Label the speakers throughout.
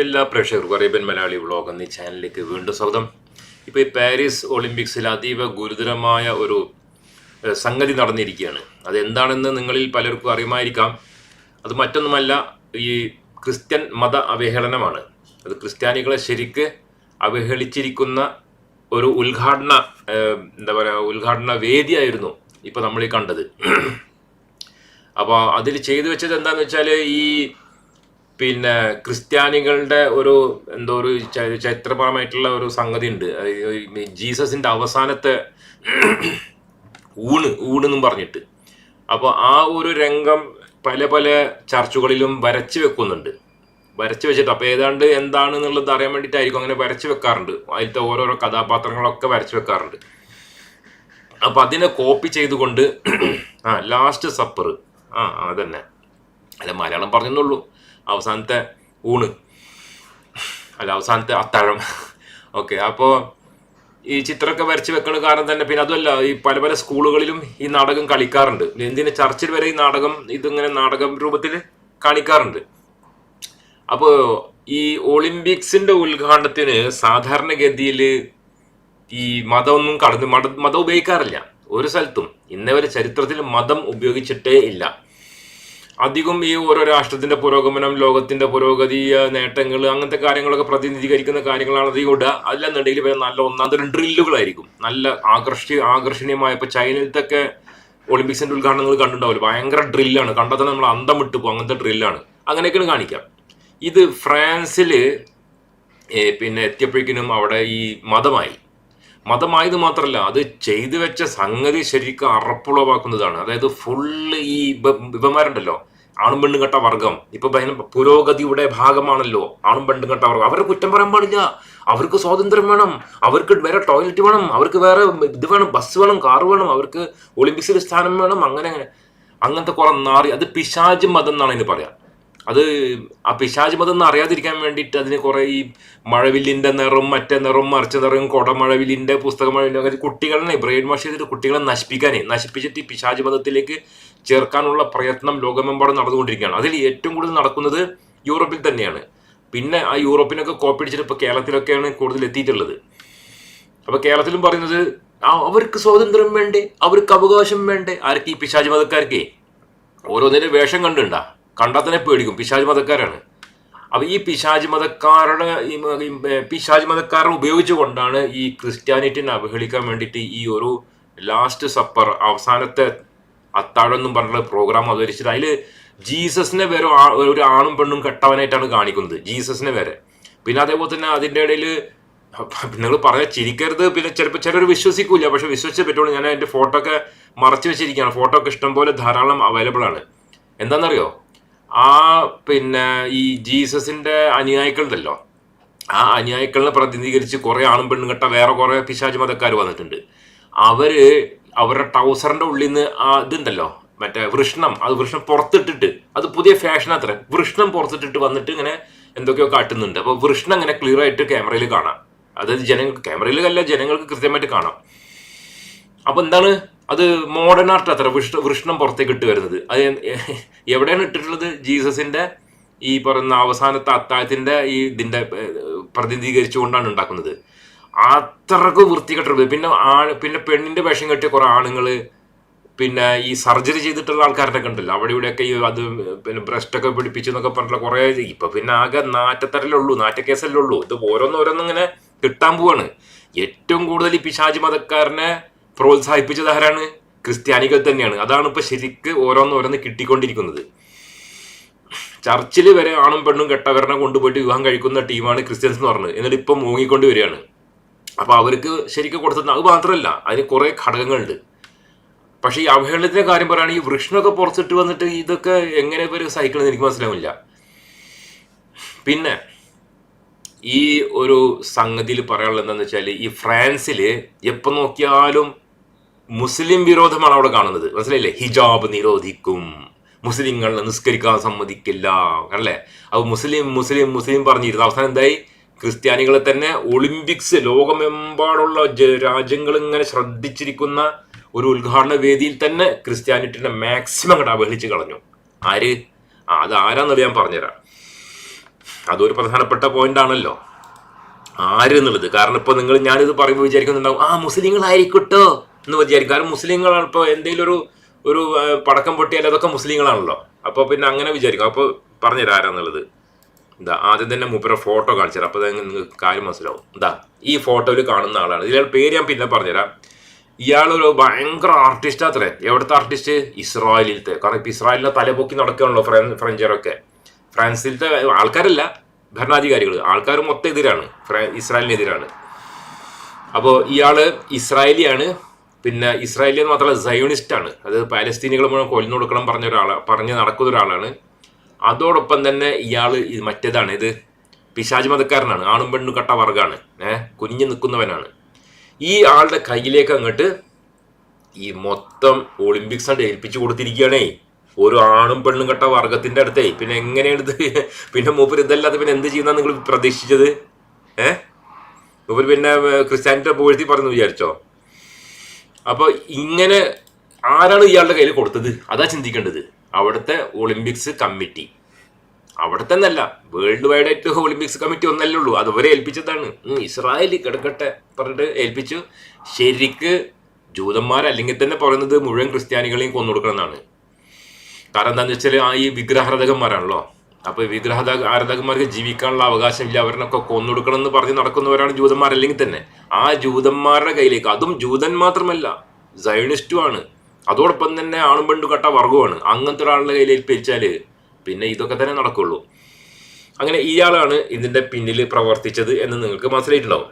Speaker 1: എല്ലാ പ്രേക്ഷകർക്കും Arabian Malayali vlog എന്നീ ചാനലിലേക്ക് വീണ്ടും സ്വാഗതം. ഇപ്പോൾ ഈ പാരീസ് ഒളിമ്പിക്സിൽ അതീവ ഗുരുതരമായ ഒരു സംഗതി നടന്നിരിക്കുകയാണ്. അതെന്താണെന്ന് നിങ്ങളിൽ പലർക്കും അറിയുമായിരിക്കാം. അത് മറ്റൊന്നുമല്ല ഈ ക്രിസ്ത്യൻ മത അവഹേളനമാണ്. അത് ക്രിസ്ത്യാനികളെ ശരിക്ക് അവഹേളിച്ചിരിക്കുന്ന ഒരു ഉദ്ഘാടന എന്താ പറയുക ഉദ്ഘാടന വേദിയായിരുന്നു ഇപ്പോൾ നമ്മൾ ഈ കണ്ടത്. അപ്പോൾ അതിൽ ചെയ്തു വെച്ചത് എന്താണെന്ന് വെച്ചാൽ ഈ പിന്നെ ക്രിസ്ത്യാനികളുടെ ഒരു എന്തോ ഒരു ചരിത്രപരമായിട്ടുള്ള ഒരു സംഗതി ഉണ്ട് ജീസസിന്റെ അവസാനത്തെ ഊണ് ഊണെന്നും പറഞ്ഞിട്ട്. അപ്പോൾ ആ ഒരു രംഗം പല പല ചർച്ചുകളിലും വരച്ചു വെക്കുന്നുണ്ട്. വരച്ചു വെച്ചിട്ട് അപ്പോൾ ഏതാണ്ട് എന്താണെന്നുള്ളത് അറിയാൻ വേണ്ടിയിട്ടായിരിക്കും അങ്ങനെ വരച്ചു വെക്കാറുണ്ട്. അതിലത്തെ ഓരോരോ കഥാപാത്രങ്ങളൊക്കെ വരച്ചു വെക്കാറുണ്ട്. അപ്പൊ അതിനെ കോപ്പി ചെയ്തുകൊണ്ട് ആ ലാസ്റ്റ് സപ്പർ ആ അതന്നെ. അല്ല മലയാളം പറഞ്ഞെന്നുള്ളൂ അവസാനത്തെ ഊണ്. അല്ല അവസാനത്തെ അത്താഴം. ഓക്കെ അപ്പോൾ ഈ ചിത്രമൊക്കെ വരച്ച് വെക്കണ കാരണം തന്നെ പിന്നെ അതുമല്ല ഈ പല പല സ്കൂളുകളിലും ഈ നാടകം കളിക്കാറുണ്ട്. എന്തിന് ചർച്ചിൽ വരെ ഈ നാടകം ഇതിങ്ങനെ നാടകം രൂപത്തിൽ കാണിക്കാറുണ്ട്? അപ്പോൾ ഈ ഒളിമ്പിക്സിന്റെ ഉദ്ഘാടനത്തിന് സാധാരണഗതിയിൽ ഈ മതമൊന്നും കടന്ന് മത മതം ഉപയോഗിക്കാറില്ല. ഒരു സ്ഥലത്തും ഇന്നവരെ ചരിത്രത്തിൽ മതം ഉപയോഗിച്ചിട്ടേ ഇല്ല. അധികം ഈ ഓരോ രാഷ്ട്രത്തിന്റെ പുരോഗമനം ലോകത്തിന്റെ പുരോഗതി നേട്ടങ്ങൾ അങ്ങനത്തെ കാര്യങ്ങളൊക്കെ പ്രതിനിധീകരിക്കുന്ന കാര്യങ്ങളാണ് അധികം ഇടുക അല്ലെന്നുണ്ടെങ്കിൽ പിന്നെ നല്ല ഒന്നാം തരം ഡ്രില്ലുകളായിരിക്കും. നല്ല ആകർഷി ആകർഷണീയമായ ഇപ്പൊ ചൈനയിലത്തൊക്കെ ഒളിമ്പിക്സിന്റെ ഉദ്ഘാടനങ്ങൾ കണ്ടിട്ടുണ്ടാവില്ല? ഭയങ്കര ഡ്രില്ലാണ്. കണ്ടാൽ തന്നെ നമ്മൾ അന്തം വിട്ടു പോകും. അങ്ങനത്തെ ഡ്രില്ലാണ്. അങ്ങനെയൊക്കെയാണ് കാണിക്കാം ഇത് ഫ്രാൻസിൽ പിന്നെ എത്തിയപ്പോഴേക്കിനും അവിടെ ഈ മതമായി. മതമായത് മാത്രമല്ല അത് ചെയ്തു വെച്ച സംഗതി ശരിക്കും അറപ്പുളവാക്കുന്നതാണ്. അതായത് ഫുള്ള് ഈ ഇവ- ഇവന്മാരുണ്ടല്ലോ ആണും പെണ്ണും കെട്ട വർഗം. ഇപ്പൊ പുരോഗതിയുടെ ഭാഗമാണല്ലോ ആണും പെണ്ണും കെട്ട വർഗം. അവരെ കുറ്റം പറയാൻ പാടില്ല. അവർക്ക് സ്വാതന്ത്ര്യം വേണം. അവർക്ക് വേറെ ടോയ്ലറ്റ് വേണം. അവർക്ക് വേറെ ഇത് വേണം. ബസ് വേണം കാർ വേണം. അവർക്ക് ഒളിമ്പിക്സിൽ സ്ഥാനം വേണം. അങ്ങനെ അങ്ങനെ. അങ്ങനത്തെ കുറെ നാറി അത് പിശാജ് മതം എന്നാണ് ഇതിന് പറയാം. അത് ആ പിശാജ് മതം അറിയാതിരിക്കാൻ വേണ്ടിയിട്ട് അതിന് കുറേ ഈ മഴവില്ലിന്റെ നിറം മറ്റേ നിറം മറിച്ച നിറം കൊടമഴവില്ലിന്റെ പുസ്തക അങ്ങനെ കുട്ടികളെ ബ്രെയിൻ വാഷ് ചെയ്തിട്ട് കുട്ടികളെ നശിപ്പിക്കാനേ നശിപ്പിച്ചിട്ട് ഈ പിശാജ് മതത്തിലേക്ക് ചേർക്കാനുള്ള പ്രയത്നം ലോകമെമ്പാടും നടന്നുകൊണ്ടിരിക്കുകയാണ്. അതിൽ ഏറ്റവും കൂടുതൽ നടക്കുന്നത് യൂറോപ്പിൽ തന്നെയാണ്. പിന്നെ ആ യൂറോപ്പിനൊക്കെ കോപ്പി അടിച്ചിട്ട് ഇപ്പൊ കേരളത്തിലൊക്കെയാണ് കൂടുതൽ എത്തിയിട്ടുള്ളത്. അപ്പോൾ കേരളത്തിലും പറയുന്നത് അവർക്ക് സ്വാതന്ത്ര്യം വേണ്ടേ? അവർക്ക് അവകാശം വേണ്ടേ? ആർക്ക് ഈ പിശാജ് മതക്കാർക്കേ? ഓരോന്നിന്റെ വേഷം കണ്ടുണ്ടാ കണ്ടാൽ തന്നെ പേടിക്കും. പിശാജ് മതക്കാരാണ്. അപ്പോൾ ഈ പിശാജ് മതക്കാരുടെ പിശാജ് മതക്കാരെ ഉപയോഗിച്ചുകൊണ്ടാണ് ഈ ക്രിസ്ത്യാനിറ്റിനെ അവഹേളിക്കാൻ വേണ്ടിയിട്ട് ഈ ഒരു ലാസ്റ്റ് സപ്പർ അവസാനത്തെ അത്താഴം എന്നും പറഞ്ഞ പ്രോഗ്രാം അവതരിച്ചത്. അതിൽ ജീസസിനെ വരെ ഒരു ആണും പെണ്ണും കെട്ടവനായിട്ടാണ് കാണിക്കുന്നത്. ജീസസിനെ വരെ. പിന്നെ അതേപോലെ തന്നെ അതിന്റെ ഇടയിൽ നിങ്ങൾ പറഞ്ഞാൽ ചിരിക്കരുത് പിന്നെ ചിലപ്പോൾ ചിലർ വിശ്വസിക്കൂല. പക്ഷെ വിശ്വസിച്ചേ പറ്റുള്ളൂ. ഞാൻ എന്റെ ഫോട്ടോ ഒക്കെ മറച്ചു വെച്ചിരിക്കുകയാണ്. ഫോട്ടോ ഒക്കെ ഇഷ്ടംപോലെ ധാരാളം അവൈലബിൾ ആണ്. എന്താണെന്നറിയോ? ആ പിന്നെ ഈ ജീസസിന്റെ അനുയായികളുണ്ടല്ലോ. ആ അനുയായികളെ പ്രതിനിധീകരിച്ച് കുറെ ആണും പെണ്ണും കെട്ട വേറെ കുറെ പിശാച് മതക്കാർ വന്നിട്ടുണ്ട്. അവർ അവരുടെ ടൗസറിന്റെ ഉള്ളിൽ നിന്ന് ആ ഇതുണ്ടല്ലോ മറ്റേ വൃഷ്ണം അത് വൃഷ്ണം പുറത്തിട്ടിട്ട് അത് പുതിയ ഫാഷൻ അത്ര വൃഷ്ണം പുറത്തിട്ടിട്ട് വന്നിട്ട് ഇങ്ങനെ എന്തൊക്കെയോ കാട്ടുന്നുണ്ട്. അപ്പൊ വൃഷ്ണം ഇങ്ങനെ ക്ലിയർ ആയിട്ട് ക്യാമറയിൽ കാണാം. അതായത് ജനങ്ങൾക്ക് ക്യാമറയിലല്ല ജനങ്ങൾക്ക് കൃത്യമായിട്ട് കാണാം. അപ്പൊ എന്താണ്? അത് മോഡേൺ ആർട്ട് അത്ര വൃഷ്ണ വൃഷ്ണം പുറത്തേക്ക് ഇട്ട് വരുന്നത്. അത് എവിടെയാണ് ഇട്ടിട്ടുള്ളത്? ജീസസിന്റെ ഈ പറയുന്ന അവസാനത്തെ അത്താഴത്തിന്റെ ഈ ഇതിന്റെ പ്രതിനിധീകരിച്ചുകൊണ്ടാണ് ഉണ്ടാക്കുന്നത്. അത്രയ്ക്ക് വൃത്തികെട്ടത് പിന്നെ ആ പിന്നെ പെണ്ണിന്റെ വേഷം കെട്ടിയ കുറെ ആണുങ്ങൾ പിന്നെ ഈ സർജറി ചെയ്തിട്ടുള്ള ആൾക്കാരൊക്കെ ഉണ്ടല്ലോ. അവിടെ ഇവിടെയൊക്കെ ഈ അത് പിന്നെ ബ്രസ്റ്റ് ഒക്കെ പിടിപ്പിച്ചു എന്നൊക്കെ പറഞ്ഞിട്ടുള്ള കുറെ ഇപ്പൊ പിന്നെ ആകെ നാറ്റത്തരലേ ഉള്ളൂ നാറ്റക്കേസല്ലേ ഉള്ളൂ. ഇത് ഓരോന്നോരോന്നും ഇങ്ങനെ കിട്ടാൻ പോവാണ്. ഏറ്റവും കൂടുതൽ ഈ പിശാചി മതക്കാരനെ പ്രോത്സാഹിപ്പിച്ചത് ആരാണ് ക്രിസ്ത്യാനികൾ തന്നെയാണ്. അതാണ് ഇപ്പൊ ശരിക്ക് ഓരോന്നോരോന്ന് കിട്ടിക്കൊണ്ടിരിക്കുന്നത്. ചർച്ചിൽ വരെ ആണും പെണ്ണും കെട്ടവരനെ കൊണ്ടുപോയിട്ട് വിവാഹം കഴിക്കുന്ന ടീമാണ് ക്രിസ്ത്യൻസ് എന്ന് പറഞ്ഞത്. എന്നിട്ട് ഇപ്പൊ മൂങ്ങിക്കൊണ്ട് വരികയാണ്. അപ്പൊ അവർക്ക് ശരിക്കും കൊടുത്തത് അത് മാത്രമല്ല അതിന് കുറെ ഘടകങ്ങളുണ്ട്. പക്ഷെ ഈ അവഹേളനത്തിന്റെ കാര്യം പറയുകയാണെങ്കിൽ ഈ വൃഷ്ണമൊക്കെ പുറത്തിട്ട് വന്നിട്ട് ഇതൊക്കെ എങ്ങനെ ഇവർ സഹിക്കണമെന്ന് എനിക്ക് മനസ്സിലാവില്ല. പിന്നെ ഈ ഒരു സംഗതിയിൽ പറയാനുള്ളത് എന്താണെന്ന് വെച്ചാൽ ഈ ഫ്രാൻസിൽ എപ്പോൾ നോക്കിയാലും മുസ്ലിം വിരോധമാണ് അവിടെ കാണുന്നത്. മനസ്സിലായില്ലേ? ഹിജാബ് നിരോധിക്കും. മുസ്ലിങ്ങൾ നിസ്കരിക്കാൻ സമ്മതിക്കില്ല. അല്ലേ അത് മുസ്ലിം മുസ്ലിം മുസ്ലിം പറഞ്ഞിരുന്നു. അവസാനം എന്തായി? ക്രിസ്ത്യാനികളെ തന്നെ ഒളിമ്പിക്സ് ലോകമെമ്പാടുള്ള രാജ്യങ്ങൾ ഇങ്ങനെ ശ്രദ്ധിച്ചിരിക്കുന്ന ഒരു ഉദ്ഘാടന വേദിയിൽ തന്നെ ക്രിസ്ത്യാനിറ്റിനെ മാക്സിമം കട അവഹേളിച്ച് കളഞ്ഞു. ആര്? അത് ആരാന്നുള്ളത് ഞാൻ പറഞ്ഞുതരാം. അതൊരു പ്രധാനപ്പെട്ട പോയിന്റ് ആണല്ലോ. ആര് എന്നുള്ളത്? കാരണം ഇപ്പൊ നിങ്ങൾ ഞാനിത് പറയുമ്പോൾ വിചാരിക്കുന്നുണ്ടാവും ആ മുസ്ലിങ്ങളായിരിക്കട്ടോ. എന്ന് വിചാരിക്കും. കാരണം മുസ്ലിങ്ങളാണ് ഇപ്പോൾ എന്തെങ്കിലും ഒരു ഒരു പടക്കം പൊട്ടിയാൽ അതൊക്കെ മുസ്ലിങ്ങളാണല്ലോ. അപ്പോൾ പിന്നെ അങ്ങനെ വിചാരിക്കും. അപ്പോൾ പറഞ്ഞുതരാം ആരാന്നുള്ളത്. ഇതാ ആദ്യം തന്നെ മൂപ്പര ഫോട്ടോ കാണിച്ചു തരാം. അപ്പോൾ നിങ്ങൾക്ക് കാര്യം മനസ്സിലാവും. ഇതാ ഈ ഫോട്ടോയിൽ കാണുന്ന ആളാണ്. ഇതിലെ പേര് ഞാൻ പിന്നെ പറഞ്ഞുതരാം. ഇയാളൊരു ഭയങ്കര ആർട്ടിസ്റ്റ് അത്രേ എവിടുത്തെ ആർട്ടിസ്റ്റ് ഇസ്രായേലിലത്തെ. കാരണം ഇപ്പം ഇസ്രായേലിനെ തലപൊക്കി നടക്കുകയാണല്ലോ ഫ്രൻ ഫ്രഞ്ചറൊക്കെ ഫ്രാൻസിലത്തെ ആൾക്കാരല്ല ഭരണാധികാരികൾ. ആൾക്കാർ മൊത്തം എതിരാണ്. ഇസ്രായേലിനെതിരാണ്. അപ്പോൾ ഇയാൾ ഇസ്രായേലിയാണ്. പിന്നെ ഇസ്രായേലി എന്ന് മാത്രമല്ല ആണ് അതായത് പാലസ്തീനികൾ മുഴുവൻ കൊല്ലു കൊടുക്കണം പറഞ്ഞ ഒരാളാണ് പറഞ്ഞ് നടക്കുന്ന ഒരാളാണ്. അതോടൊപ്പം തന്നെ ഇയാൾ മറ്റേതാണ് ഇത് പിശാജ് മതക്കാരനാണ് ആണും പെണ്ണും കട്ട വർഗമാണ് ഏഹ് കുഞ്ഞു നിൽക്കുന്നവനാണ്. ഈ ആളുടെ കയ്യിലേക്ക് അങ്ങോട്ട് ഈ മൊത്തം ഒളിമ്പിക്സ് ആണ്ട് ഏൽപ്പിച്ചു കൊടുത്തിരിക്കുകയാണേ. ഒരു ആണും പെണ്ണും കെട്ട വർഗത്തിന്റെ അടുത്തേ. പിന്നെ എങ്ങനെയാണ് ഇത് പിന്നെ മൂപ്പർ ഇതല്ലാതെ പിന്നെ എന്ത് ചെയ്യുന്ന നിങ്ങൾ പ്രതീക്ഷിച്ചത്? ഏഹ് മൂപ്പർ പിന്നെ ക്രിസ്ത്യാനിറ്റി പുകഴ്ത്തി പറഞ്ഞു വിചാരിച്ചോ? അപ്പൊ ഇങ്ങനെ ആരാണ് ഇയാളുടെ കയ്യിൽ കൊടുത്തത്? അതാ ചിന്തിക്കേണ്ടത്. അവിടുത്തെ ഒളിമ്പിക്സ് കമ്മിറ്റി അവിടുത്തെ എന്നല്ല വേൾഡ് വൈഡ് ആയിട്ട് ഒളിമ്പിക്സ് കമ്മിറ്റി ഒന്നല്ലേ ഉള്ളൂ. അതുവരെ ഏൽപ്പിച്ചതാണ്. ഇസ്രായേൽ കിടക്കട്ടെ പറഞ്ഞിട്ട് ഏൽപ്പിച്ചു. ശരിക്ക് ജൂതന്മാർ അല്ലെങ്കിൽ തന്നെ പറയുന്നത് മുഴുവൻ ക്രിസ്ത്യാനികളെയും കൊന്നു കൊടുക്കണം എന്നാണ്. കാരണം എന്താണെന്ന് വെച്ചാൽ ആ ഈ വിഗ്രഹാരാധകന്മാരാണല്ലോ. അപ്പൊ ഈ വിഗ്രഹ ആരാധകന്മാർക്ക് ജീവിക്കാനുള്ള അവകാശമില്ല അവരിനൊക്കെ കൊന്നൊടുക്കണം എന്ന് പറഞ്ഞ് നടക്കുന്നവരാണ് ജൂതന്മാരല്ലെങ്കിൽ തന്നെ. ആ ജൂതന്മാരുടെ കയ്യിലേക്ക് അതും ജൂതൻ മാത്രമല്ല സയണിസ്റ്റും ആണ്. അതോടൊപ്പം തന്നെ ആണും പെണ്ണു കട്ട വർഗമാണ് അങ്ങനത്തെ ഒരാളുടെ കയ്യിൽ ഏൽപ്പിച്ചാൽ പിന്നെ ഇതൊക്കെ തന്നെ നടക്കുള്ളൂ. അങ്ങനെ ഇയാളാണ് ഇതിന്റെ പിന്നിൽ പ്രവർത്തിച്ചത് എന്ന് നിങ്ങൾക്ക് മനസ്സിലായിട്ടുണ്ടാവും.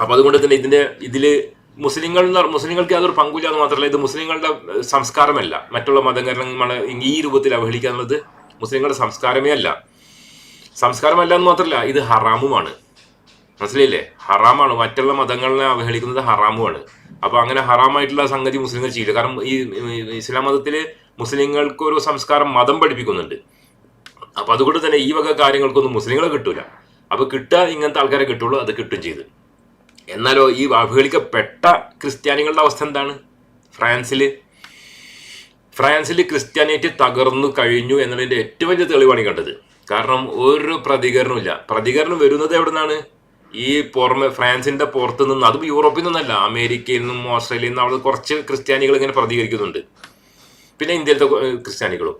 Speaker 1: അപ്പൊ അതുകൊണ്ട് തന്നെ ഇതിന്റെ ഇതിൽ മുസ്ലിങ്ങൾ മുസ്ലിങ്ങൾക്ക് യാതൊരു പങ്കുമില്ല എന്ന് മാത്രമല്ല ഇത് മുസ്ലിങ്ങളുടെ സംസ്കാരമല്ല. മറ്റുള്ള മതങ്ങളെ ഈ രൂപത്തിൽ അവഹേളിക്കുക മുസ്ലിങ്ങളുടെ സംസ്കാരമേ അല്ല. സംസ്കാരമല്ല എന്ന് മാത്രമല്ല ഇത് ഹറാമുമാണ്. മനസ്സിലായില്ലേ? ഹറാമാണ്. മറ്റുള്ള മതങ്ങളെ അവഹേളിക്കുന്നത് ഹറാമുമാണ്. അപ്പോൾ അങ്ങനെ ഹറാമായിട്ടുള്ള സംഗതി മുസ്ലിങ്ങൾ ചെയ്യില്ല. കാരണം ഈ ഇസ്ലാം മതത്തിൽ മുസ്ലിങ്ങൾക്ക് ഒരു സംസ്കാരം മതം പഠിപ്പിക്കുന്നുണ്ട്. അപ്പോൾ അതുകൊണ്ട് തന്നെ ഈ വക കാര്യങ്ങൾക്കൊന്നും മുസ്ലിങ്ങളെ കിട്ടൂല. അപ്പോൾ കിട്ടുക ഇങ്ങനത്തെ ആൾക്കാരെ കിട്ടുള്ളൂ അത് കിട്ടും ചെയ്ത്. എന്നാലോ ഈ അവഹേളിക്കപ്പെട്ട ക്രിസ്ത്യാനികളുടെ അവസ്ഥ എന്താണ്? ഫ്രാൻസിൽ ഫ്രാൻസിൽ ക്രിസ്ത്യാനിറ്റി തകർന്നു കഴിഞ്ഞു എന്നതിന്റെ ഏറ്റവും വലിയ തെളിവാണ് കണ്ടത്. കാരണം ഒരു പ്രതികരണമില്ല പ്രതികരണം വരുന്നത് എവിടെ നിന്നാണ് ഈ പുറമെ ഫ്രാൻസിന്റെ പുറത്ത് നിന്ന് അതും യൂറോപ്പിൽ നിന്നല്ല. അമേരിക്കയിൽ നിന്നും ഓസ്ട്രേലിയയിൽ നിന്നും അവിടെ കുറച്ച് ക്രിസ്ത്യാനികൾ ഇങ്ങനെ പ്രതികരിക്കുന്നുണ്ട്. പിന്നെ ഇന്ത്യയിലത്തെ ക്രിസ്ത്യാനികളും.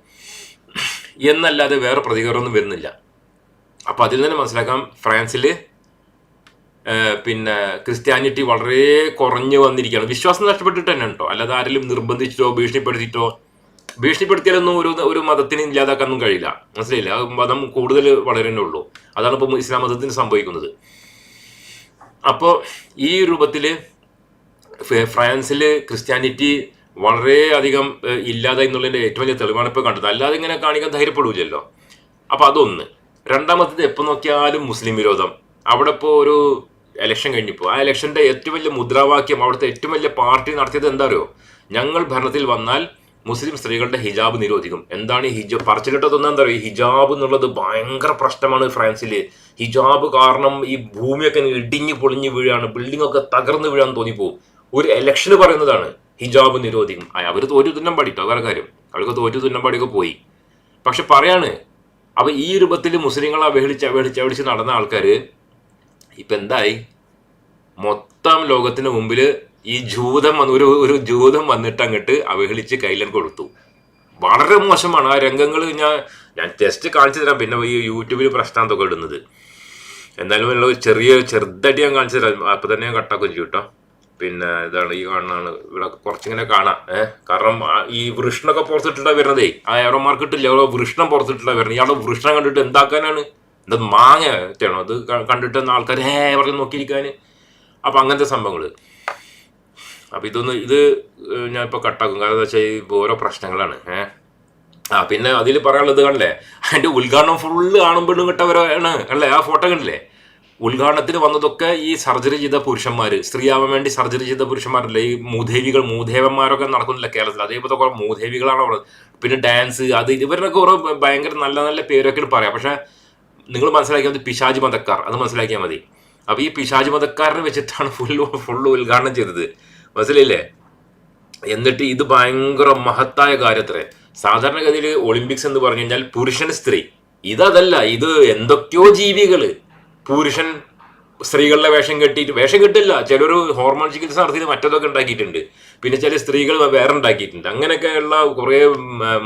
Speaker 1: എന്നല്ലാതെ വേറെ പ്രതികരണമൊന്നും വരുന്നില്ല. അപ്പോൾ അതിൽ തന്നെ മനസ്സിലാക്കാം ഫ്രാൻസിൽ പിന്നെ ക്രിസ്ത്യാനിറ്റി വളരെ കുറഞ്ഞു വന്നിരിക്കുകയാണ്. വിശ്വാസം നഷ്ടപ്പെട്ടിട്ട് തന്നെ കേട്ടോ അല്ലാതെ ആരെങ്കിലും നിർബന്ധിച്ചിട്ടോ ഭീഷണിപ്പെടുത്തിയിട്ടോ ഭീഷണിപ്പെടുത്തിയാലൊന്നും ഒരു ഒരു മതത്തിന് ഇല്ലാതാക്കാനൊന്നും കഴിയില്ല. മനസ്സിലായില്ല? മതം കൂടുതൽ വളരുന്നേ ഉള്ളൂ. അതാണ് ഇപ്പോൾ ഇസ്ലാം മതത്തിന് സംഭവിക്കുന്നത്. അപ്പോൾ ഈ രൂപത്തിൽ ഫ്രാൻസിൽ ക്രിസ്ത്യാനിറ്റി വളരെയധികം അധികം ഇല്ലാതായി എന്നുള്ളതിന്റെ ഏറ്റവും വലിയ തെളിവാണ് ഇപ്പോൾ കണ്ടത്. അല്ലാതെ ഇങ്ങനെ കാണിക്കാൻ ധൈര്യപ്പെടില്ലല്ലോ. അപ്പോൾ അതൊന്ന്. രണ്ടാമത്തത് എപ്പോൾ നോക്കിയാലും മുസ്ലിം വിരോധം. അവിടെ ഇപ്പോൾ ഒരു ഇലക്ഷൻ കഴിഞ്ഞപ്പോൾ ആ ഇലക്ഷന്റെ ഏറ്റവും വലിയ മുദ്രാവാക്യം അവിടുത്തെ ഏറ്റവും വലിയ പാർട്ടി നടത്തിയത് എന്താ അറിയോ? ഞങ്ങൾ ഭരണത്തിൽ വന്നാൽ മുസ്ലിം സ്ത്രീകളുടെ ഹിജാബ് നിരോധിക്കും. എന്താണ് ഈ ഹിജാബ് പറച്ചിലിട്ടതൊന്നും എന്താ പറയുക ഹിജാബ് എന്നുള്ളത് ഭയങ്കര പ്രശ്നമാണ് ഫ്രാൻസിൽ ഹിജാബ് കാരണം ഈ ഭൂമിയൊക്കെ ഇടിഞ്ഞു പൊളിഞ്ഞ് വീഴാണ് ബിൽഡിംഗ് ഒക്കെ തകർന്ന് വീഴാൻ തോന്നിപ്പോവും. ഒരു ഇലക്ഷന് പറയുന്നതാണ് ഹിജാബ് നിരോധിക്കും. അവർ തോറ്റു തുന്നം പാടിട്ടോ? വേറെ കാര്യം. അവർക്ക് തോറ്റു തുന്നം പാടിയൊക്കെ പോയി. പക്ഷെ പറയാണ് അപ്പൊ ഈ രൂപത്തിൽ മുസ്ലിങ്ങളെ അവഹേളിച്ച് അവഹേളിച്ച് അവഹേളിച്ച് നടന്ന ആൾക്കാർ ഇപ്പൊ എന്തായി? മൊത്തം ലോകത്തിന് മുമ്പിൽ ഈ ജൂതം വന്ന് ഒരു ഒരു ജൂതം വന്നിട്ട് അങ്ങോട്ട് അവഹേളിച്ച് കയ്യിൽ കൊടുത്തു. വളരെ മോശമാണ്. ആ രംഗങ്ങൾ ഞാൻ ഞാൻ ജസ്റ്റ് കാണിച്ചു തരാം. പിന്നെ ഈ യൂട്യൂബിൽ പ്രശ്നം തൊക്കെ ഇടുന്നത്. എന്തായാലും ഉള്ള ഒരു ചെറിയ ചെറുതടി ഞാൻ കാണിച്ചു തരാം. അപ്പം തന്നെ ഞാൻ കട്ടാക്കും ചെയ്യും കേട്ടോ പിന്നെ ഇതാണ് ഈ കാണുന്നതാണ്. ഇവിടെ കുറച്ചിങ്ങനെ കാണാം. ഏഹ് കാരണം ഈ വൃഷ്ണൊക്കെ പുറത്തിട്ടാ വരുന്നതേ. ആ ഏറോ മാർക്കിട്ടില്ല അവിടെ വൃഷ്ണം പുറത്തിട്ടാ വരുന്നത്. ഇയാളുടെ വൃഷ്ണം കണ്ടിട്ട് എന്താക്കാനാണ്? എന്താ മാങ്ങ തേണോ? അത് കണ്ടിട്ട് ആൾക്കാർ ഏ പറഞ്ഞ് നോക്കിയിരിക്കാൻ അപ്പം അങ്ങനത്തെ സംഭവങ്ങൾ. അപ്പൊ ഇതൊന്ന് ഇത് ഞാനിപ്പോൾ കട്ടാക്കും കാരണം എന്താ വെച്ചാൽ ഇപ്പോൾ ഓരോ പ്രശ്നങ്ങളാണ്. ഏഹ് ആ പിന്നെ അതിൽ പറയാനുള്ളത് കണ്ടില്ലേ? അതിന്റെ ഉദ്ഘാടനം ഫുള്ള് കാണുമ്പോഴും കിട്ടവരാണ് അല്ലേ ആ ഫോട്ടോ കണ്ടില്ലേ? ഉദ്ഘാടനത്തിന് വന്നതൊക്കെ ഈ സർജറി ചെയ്ത പുരുഷന്മാര് സ്ത്രീയാവാൻ വേണ്ടി സർജറി ചെയ്ത പുരുഷന്മാരല്ലേ? ഈ മൂദേവികൾ മൂദേവന്മാരൊക്കെ നടക്കുന്നില്ല കേരളത്തിൽ? അതേപോലത്തെ കുറേ മൂദേവികളാണ് അവിടെ. പിന്നെ ഡാൻസ് അത് ഇവരുടെയൊക്കെ കുറേ ഭയങ്കര നല്ല നല്ല പേരൊക്കെ പറയാം. പക്ഷേ നിങ്ങൾ മനസ്സിലാക്കിയാൽ മതി പിശാജ് മതക്കാർ. അത് മനസ്സിലാക്കിയാൽ മതി. അപ്പോൾ ഈ പിശാജ് മതക്കാരനെ വെച്ചിട്ടാണ് ഫുൾ ഫുൾ ഉദ്ഘാടനം ചെയ്തത്. മനസ്സിലായില്ലേ? എന്നിട്ട് ഇത് ഭയങ്കര മഹത്തായ കാര്യത്രേ. സാധാരണഗതിയിൽ ഒളിമ്പിക്സ് എന്ന് പറഞ്ഞു കഴിഞ്ഞാൽ പുരുഷൻ സ്ത്രീ. ഇതല്ല ഇത് എന്തൊക്കെയോ ജീവികൾ. പുരുഷൻ സ്ത്രീകളുടെ വേഷം കെട്ടിയിട്ട് വേഷം കെട്ടില്ല ചിലർ ഹോർമോൺ ചികിത്സ നടത്തിയിട്ട് മറ്റതൊക്കെ ഉണ്ടാക്കിയിട്ടുണ്ട്. പിന്നെ ചില സ്ത്രീകൾ വേറെ ഉണ്ടാക്കിയിട്ടുണ്ട്. അങ്ങനെയൊക്കെയുള്ള കുറേ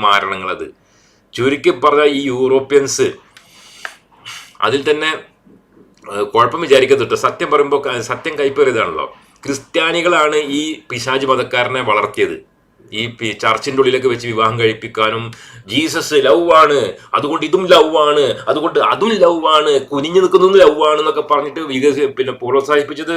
Speaker 1: മാരണങ്ങൾ അത് ചുരുക്കി പറഞ്ഞ ഈ യൂറോപ്യൻസ് അതിൽ തന്നെ കുഴപ്പം വിചാരിക്കത്തിട്ട് സത്യം പറയുമ്പോൾ സത്യം കൈപ്പേറിയതാണല്ലോ. ക്രിസ്ത്യാനികളാണ് ഈ പിശാജ് മതക്കാരനെ വളർത്തിയത്. ഈ ചർച്ചിന്റെ ഉള്ളിലൊക്കെ വെച്ച് വിവാഹം കഴിപ്പിക്കാനും ജീസസ് ലവ് ആണ് അതുകൊണ്ട് ഇതും ലവ് ആണ് അതുകൊണ്ട് അതും ലവ് ആണ് കുനിഞ്ഞു നിൽക്കുന്നതും ലവ് ആണ് എന്നൊക്കെ പറഞ്ഞിട്ട് വികസി പിന്നെ പ്രോത്സാഹിപ്പിച്ചത്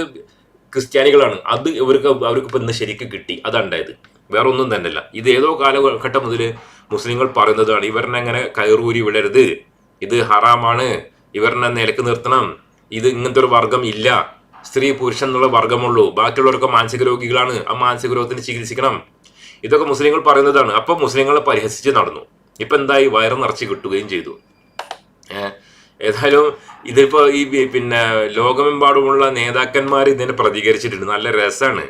Speaker 1: ക്രിസ്ത്യാനികളാണ്. അത് ഇവർക്ക് അവർക്ക് ഇപ്പം ഇന്ന് ശരിക്കും കിട്ടി. അതുണ്ടായത് വേറൊന്നും തന്നെയല്ല. ഇത് ഏതോ കാലഘട്ടം മുതൽ മുസ്ലിങ്ങൾ പറയുന്നതാണ് ഇവരനെ അങ്ങനെ കയറൂരി വിടരുത്. ഇത് ഹറാമാണ്. ഇവരനെ നിലയ്ക്ക് നിർത്തണം. ഇത് ഇങ്ങനത്തെ ഒരു വർഗം ഇല്ല. സ്ത്രീ പുരുഷൻ എന്നുള്ള വർഗമുള്ളൂ ബാക്കിയുള്ളവരൊക്കെ മാനസിക രോഗികളാണ്. ആ മാനസിക രോഗത്തിന് ചികിത്സിക്കണം. ഇതൊക്കെ മുസ്ലിങ്ങൾ പറയുന്നതാണ്. അപ്പൊ മുസ്ലിങ്ങളെ പരിഹസിച്ച് നടന്നു. ഇപ്പൊ എന്തായി? വയറ് നിറച്ച് കിട്ടുകയും ചെയ്തു. ഏതായാലും ഇതിപ്പോ ഈ പിന്നെ ലോകമെമ്പാടുമുള്ള നേതാക്കന്മാർ ഇതിനെ പ്രതികരിച്ചിട്ടുണ്ട്. നല്ല രസമാണ്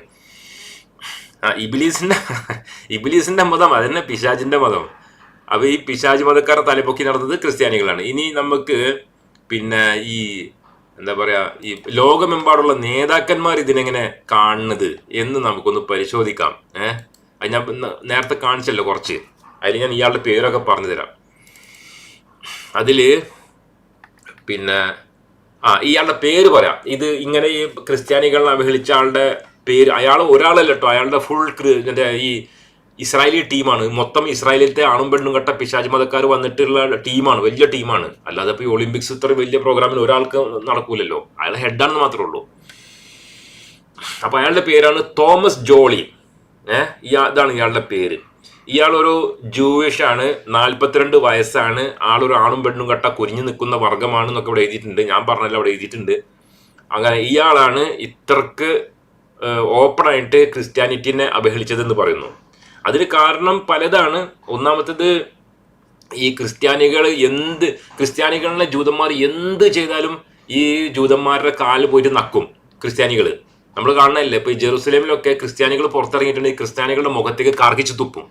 Speaker 1: ആ ഇബിലീസിന്റെ ഇബിലീസിന്റെ മതം അതന്നെ പിശാജിന്റെ മതം. അപ്പൊ ഈ പിശാജ് മതക്കാരെ തലപ്പൊക്കി നടന്നത് ക്രിസ്ത്യാനികളാണ്. ഇനി നമുക്ക് പിന്നെ ഈ എന്താ പറയാ ഈ ലോകമെമ്പാടുള്ള നേതാക്കന്മാർ ഇതിനെങ്ങനെ കാണുന്നത് എന്ന് നമുക്കൊന്ന് പരിശോധിക്കാം. ഏഹ് അത് ഞാൻ നേരത്തെ കാണിച്ചല്ലോ കുറച്ച്. അതിൽ ഞാൻ ഇയാളുടെ പേരൊക്കെ പറഞ്ഞു തരാം അതിൽ പിന്നെ ആ ഇയാളുടെ പേര് പറയാം. ഇത് ഇങ്ങനെ ഈ ക്രിസ്ത്യാനികളെ അവഹേളിച്ച ആളുടെ പേര് അയാൾ ഒരാളല്ല അയാളുടെ ഫുൾ ക്രി ഈ ഇസ്രായേലി ടീമാണ്. മൊത്തം ഇസ്രായേലിലത്തെ ആണും പെണ്ണും കെട്ട പിശാജ് മതക്കാർ വന്നിട്ടുള്ള ടീമാണ് വലിയ ടീമാണ്. അല്ലാതെ ഇപ്പോൾ ഈ ഒളിമ്പിക്സ് ഇത്ര വലിയ പ്രോഗ്രാമിൽ ഒരാൾക്ക് നടക്കൂലല്ലോ. അയാൾ ഹെഡാണെന്ന് മാത്രമേ ഉള്ളൂ. അപ്പൊ അയാളുടെ പേരാണ് തോമസ് ജോളി. ഏഹ് ഇയാ ഇതാണ് ഇയാളുടെ പേര്. ഇയാളൊരു ജൂവിഷ് ആണ് നാൽപ്പത്തിരണ്ട് വയസ്സാണ്. ആളൊരു ആണും പെണ്ണും കട്ട കുരിഞ്ഞു നിൽക്കുന്ന വർഗമാണ് എന്നൊക്കെ ഇവിടെ എഴുതിയിട്ടുണ്ട്. ഞാൻ പറഞ്ഞല്ലോ അവിടെ എഴുതിയിട്ടുണ്ട്. അങ്ങനെ ഇയാളാണ് ഇത്രക്ക് ഓപ്പണായിട്ട് ക്രിസ്ത്യാനിറ്റിനെ അപഹരിച്ചതെന്ന് പറയുന്നു. അതിന് കാരണം പലതാണ്. ഒന്നാമത്തത് ഈ ക്രിസ്ത്യാനികൾ എന്ത് ക്രിസ്ത്യാനികളിലെ ജൂതന്മാർ എന്ത് ചെയ്താലും ഈ ജൂതന്മാരുടെ കാൽ പോയിട്ട് നക്കും ക്രിസ്ത്യാനികൾ. നമ്മൾ കാണണല്ലേ ഇപ്പൊ ഈ ജെറുസലേമിലൊക്കെ ക്രിസ്ത്യാനികൾ പുറത്തിറങ്ങിയിട്ടുണ്ടെങ്കിൽ ക്രിസ്ത്യാനികളുടെ മുഖത്തേക്ക് കാർക്കിച്ച് തുപ്പും.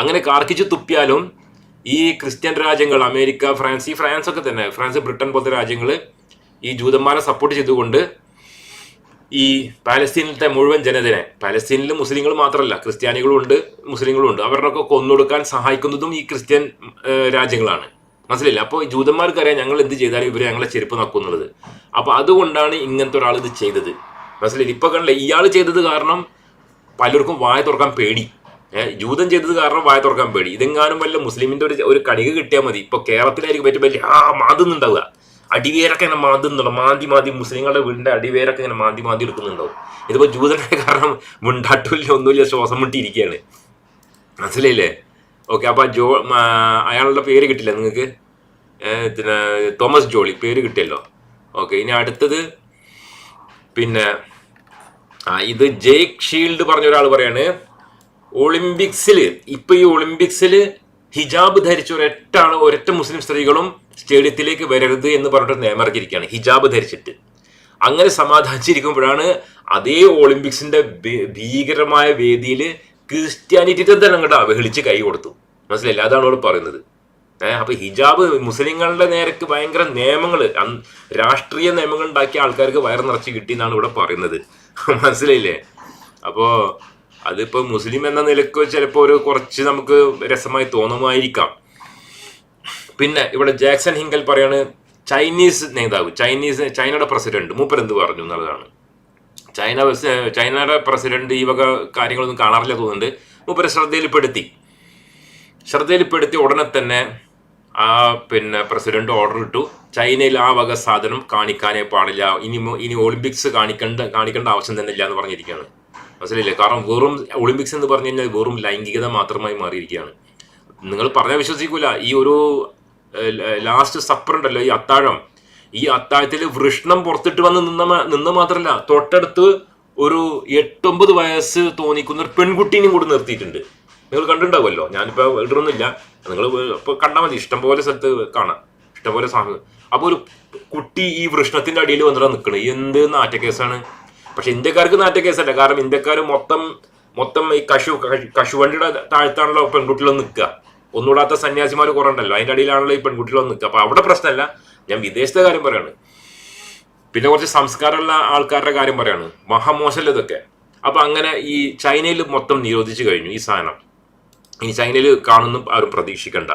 Speaker 1: അങ്ങനെ കാർക്കിച്ച് തുപ്പിയാലും ഈ ക്രിസ്ത്യൻ രാജ്യങ്ങൾ അമേരിക്ക ഫ്രാൻസ് ഈ ഫ്രാൻസ് ഒക്കെ തന്നെ ഫ്രാൻസ് ബ്രിട്ടൻ പോലത്തെ രാജ്യങ്ങൾ ഈ ജൂതന്മാരെ സപ്പോർട്ട് ചെയ്തുകൊണ്ട് ഈ പാലസ്തീനിലത്തെ മുഴുവൻ ജനതനെ പാലസ്തീനിൽ മുസ്ലിങ്ങൾ മാത്രമല്ല ക്രിസ്ത്യാനികളും ഉണ്ട് മുസ്ലിങ്ങളും ഉണ്ട് അവരുടെയൊക്കെ കൊന്നൊടുക്കാൻ സഹായിക്കുന്നതും ഈ ക്രിസ്ത്യൻ രാജ്യങ്ങളാണ്. മനസ്സിലില്ല അപ്പോൾ ജൂതന്മാർക്കറിയാം ഞങ്ങൾ എന്ത് ചെയ്താലും ഇവരെ ഞങ്ങളെ ചെരുപ്പ് നക്കുന്നുള്ളത്. അപ്പോൾ അതുകൊണ്ടാണ് ഇങ്ങനത്തെ ഒരാൾ ഇത് ചെയ്തത്. മനസ്സിലായില്ല? ഇപ്പോൾ കണ്ടില്ല ഇയാൾ ചെയ്തത് കാരണം പലർക്കും വായ തുറക്കാൻ പേടി. ജൂതൻ ചെയ്തത് കാരണം വായ തുറക്കാൻ പേടി. ഇതെങ്ങാനും വല്ല മുസ്ലിമിന്റെ ഒരു ഒരു കണിക കിട്ടിയാൽ മതി. ഇപ്പോൾ കേരളത്തിലായിരിക്കും പറ്റും വലിയ ആ മാതുന്നുണ്ടാവുക അടിവേരൊക്കെ ഇങ്ങനെ മാതുന്നുണ്ടാവും മാന്തി മാന്തി. മുസ്ലിങ്ങളുടെ വീടിന്റെ അടിവേരൊക്കെ ഇങ്ങനെ മാന്തി മാന്തി എടുക്കുന്നുണ്ടാവും. ഇതിപ്പോ ജൂതന്റെ കാരണം മുണ്ടാട്ടില്ല ഒന്നുമില്ല ശ്വാസം മുട്ടിയിരിക്കുകയാണ്. മനസ്സിലായില്ലേ? ഓക്കെ അപ്പൊ ജോ അയാളുടെ പേര് കിട്ടില്ല നിങ്ങൾക്ക്? പിന്നെ തോമസ് ജോളി പേര് കിട്ടിയല്ലോ. ഓക്കെ ഇനി അടുത്തത് പിന്നെ ആ ഇത് ജേക്ക് ഷീൽഡ് പറഞ്ഞ ഒരാൾ പറയാണ് ഒളിമ്പിക്സിൽ ഇപ്പൊ ഈ ഒളിമ്പിക്സിൽ ഹിജാബ് ധരിച്ച ഒരൊറ്റ ഒരൊറ്റ മുസ്ലിം സ്ത്രീകളും സ്റ്റേഡിയത്തിലേക്ക് വരരുത് എന്ന് പറഞ്ഞിട്ട് നേമറിഞ്ഞിരിക്കുകയാണ് ഹിജാബ് ധരിച്ചിട്ട്. അങ്ങനെ സമാധാനിച്ചിരിക്കുമ്പോഴാണ് അതേ ഒളിമ്പിക്സിന്റെ ഭീകരമായ വേദിയിൽ ക്രിസ്ത്യാനിറ്റി തന്നെ അങ്ങോട്ട് അവഹേളിച്ച് കൈ കൊടുത്തു. മനസ്സിലായില്ല? അതാണ് അവിടെ പറയുന്നത്. ഏഹ് അപ്പൊ ഹിജാബ് മുസ്ലിങ്ങളുടെ നേരക്ക് ഭയങ്കര നിയമങ്ങൾ രാഷ്ട്രീയ നിയമങ്ങൾ ഉണ്ടാക്കിയ ആൾക്കാർക്ക് വയറ് നിറച്ച് കിട്ടി എന്നാണ് ഇവിടെ പറയുന്നത്. മനസ്സിലായില്ലേ? അപ്പോ അതിപ്പോ മുസ്ലിം എന്ന നിലയ്ക്ക് ചിലപ്പോ ഒരു കുറച്ച് നമുക്ക് രസമായി തോന്നുമായിരിക്കാം. പിന്നെ ഇവിടെ ജാക്സൺ ഹിങ്കൽ പറയാണ് ചൈനീസ് നേതാവ് ചൈനീസ് ചൈനയുടെ പ്രസിഡന്റ്. മൂപ്പർ എന്ത് പറഞ്ഞു എന്നുള്ളതാണ്. ചൈന ചൈനയുടെ പ്രസിഡന്റ് ഈ വക കാര്യങ്ങളൊന്നും കാണാറില്ല തോന്നുന്നുണ്ട്. മൂപ്പരെ ശ്രദ്ധയിൽപ്പെടുത്തി. ശ്രദ്ധയിൽപ്പെടുത്തി ഉടനെ തന്നെ ആ പിന്നെ പ്രസിഡന്റ് ഓർഡർ ഇട്ടു. ചൈനയിൽ ആ വക സാധനം കാണിക്കാനേ പാടില്ല. ഇനി ഇനി ഒളിമ്പിക്സ് കാണിക്കേണ്ട കാണിക്കേണ്ട ആവശ്യം തന്നെ ഇല്ല എന്ന് പറഞ്ഞിരിക്കുകയാണ്. മനസ്സിലായില്ലേ? കാരണം വെറും ഒളിമ്പിക്സ് എന്ന് പറഞ്ഞു കഴിഞ്ഞാൽ വെറും ലൈംഗികത മാത്രമായി മാറിയിരിക്കുകയാണ്. നിങ്ങൾ പറഞ്ഞാൽ വിശ്വസിക്കൂല. ഈ ഒരു ലാസ്റ്റ് സപ്പർ ഉണ്ടല്ലോ ഈ അത്താഴം. ഈ അത്താഴത്തിൽ വൃഷ്ണം പുറത്തിട്ട് വന്ന് നിന്ന നിന്ന് മാത്രമല്ല തൊട്ടടുത്ത് ഒരു എട്ടൊമ്പത് വയസ്സ് തോന്നിക്കുന്ന ഒരു പെൺകുട്ടീനെയും കൂടി നിർത്തിയിട്ടുണ്ട്. നിങ്ങൾ കണ്ടിട്ടുണ്ടാവുമല്ലോ? ഞാനിപ്പോ ഇടണമെന്നില്ല നിങ്ങൾ ഇപ്പൊ കണ്ടാൽ മതി. ഇഷ്ടംപോലെ സ്ഥലത്ത് കാണാം. ഇഷ്ടംപോലെ സാധനം. അപ്പോൾ ഒരു കുട്ടി ഈ വൃഷ്ണത്തിന്റെ അടിയിൽ വന്നിട്ട് നിൽക്കണം എന്ത് നാറ്റക്കേസാണ്? പക്ഷെ ഇന്ത്യക്കാർക്ക് നാറ്റക്കേസല്ല. കാരണം ഇന്ത്യക്കാർ മൊത്തം മൊത്തം ഈ കശു- കശുവണ്ടിയുടെ താഴത്താണല്ലോ പെൺകുട്ടികൾ നിൽക്കുക ഒന്നുകൂടാത്ത സന്യാസിമാർ കുറെ ഉണ്ടല്ലോ അതിന്റെ അടിയിലാണല്ലോ ഈ പെൺകുട്ടികൾ വന്ന് നിൽക്കുക. അപ്പൊ അവിടെ പ്രശ്നമല്ല. ഞാൻ വിദേശത്തെ കാര്യം പറയാണ്. പിന്നെ കുറച്ച് സംസ്കാരമുള്ള ആൾക്കാരുടെ കാര്യം പറയാണ്. മഹാമോശല്ല ഇതൊക്കെ? അപ്പൊ അങ്ങനെ ഈ ചൈനയിൽ മൊത്തം നിരോധിച്ചു കഴിഞ്ഞു ഈ സാധനം. ഇനി ചൈനയിൽ കാണുന്നു ആരും പ്രതീക്ഷിക്കണ്ട.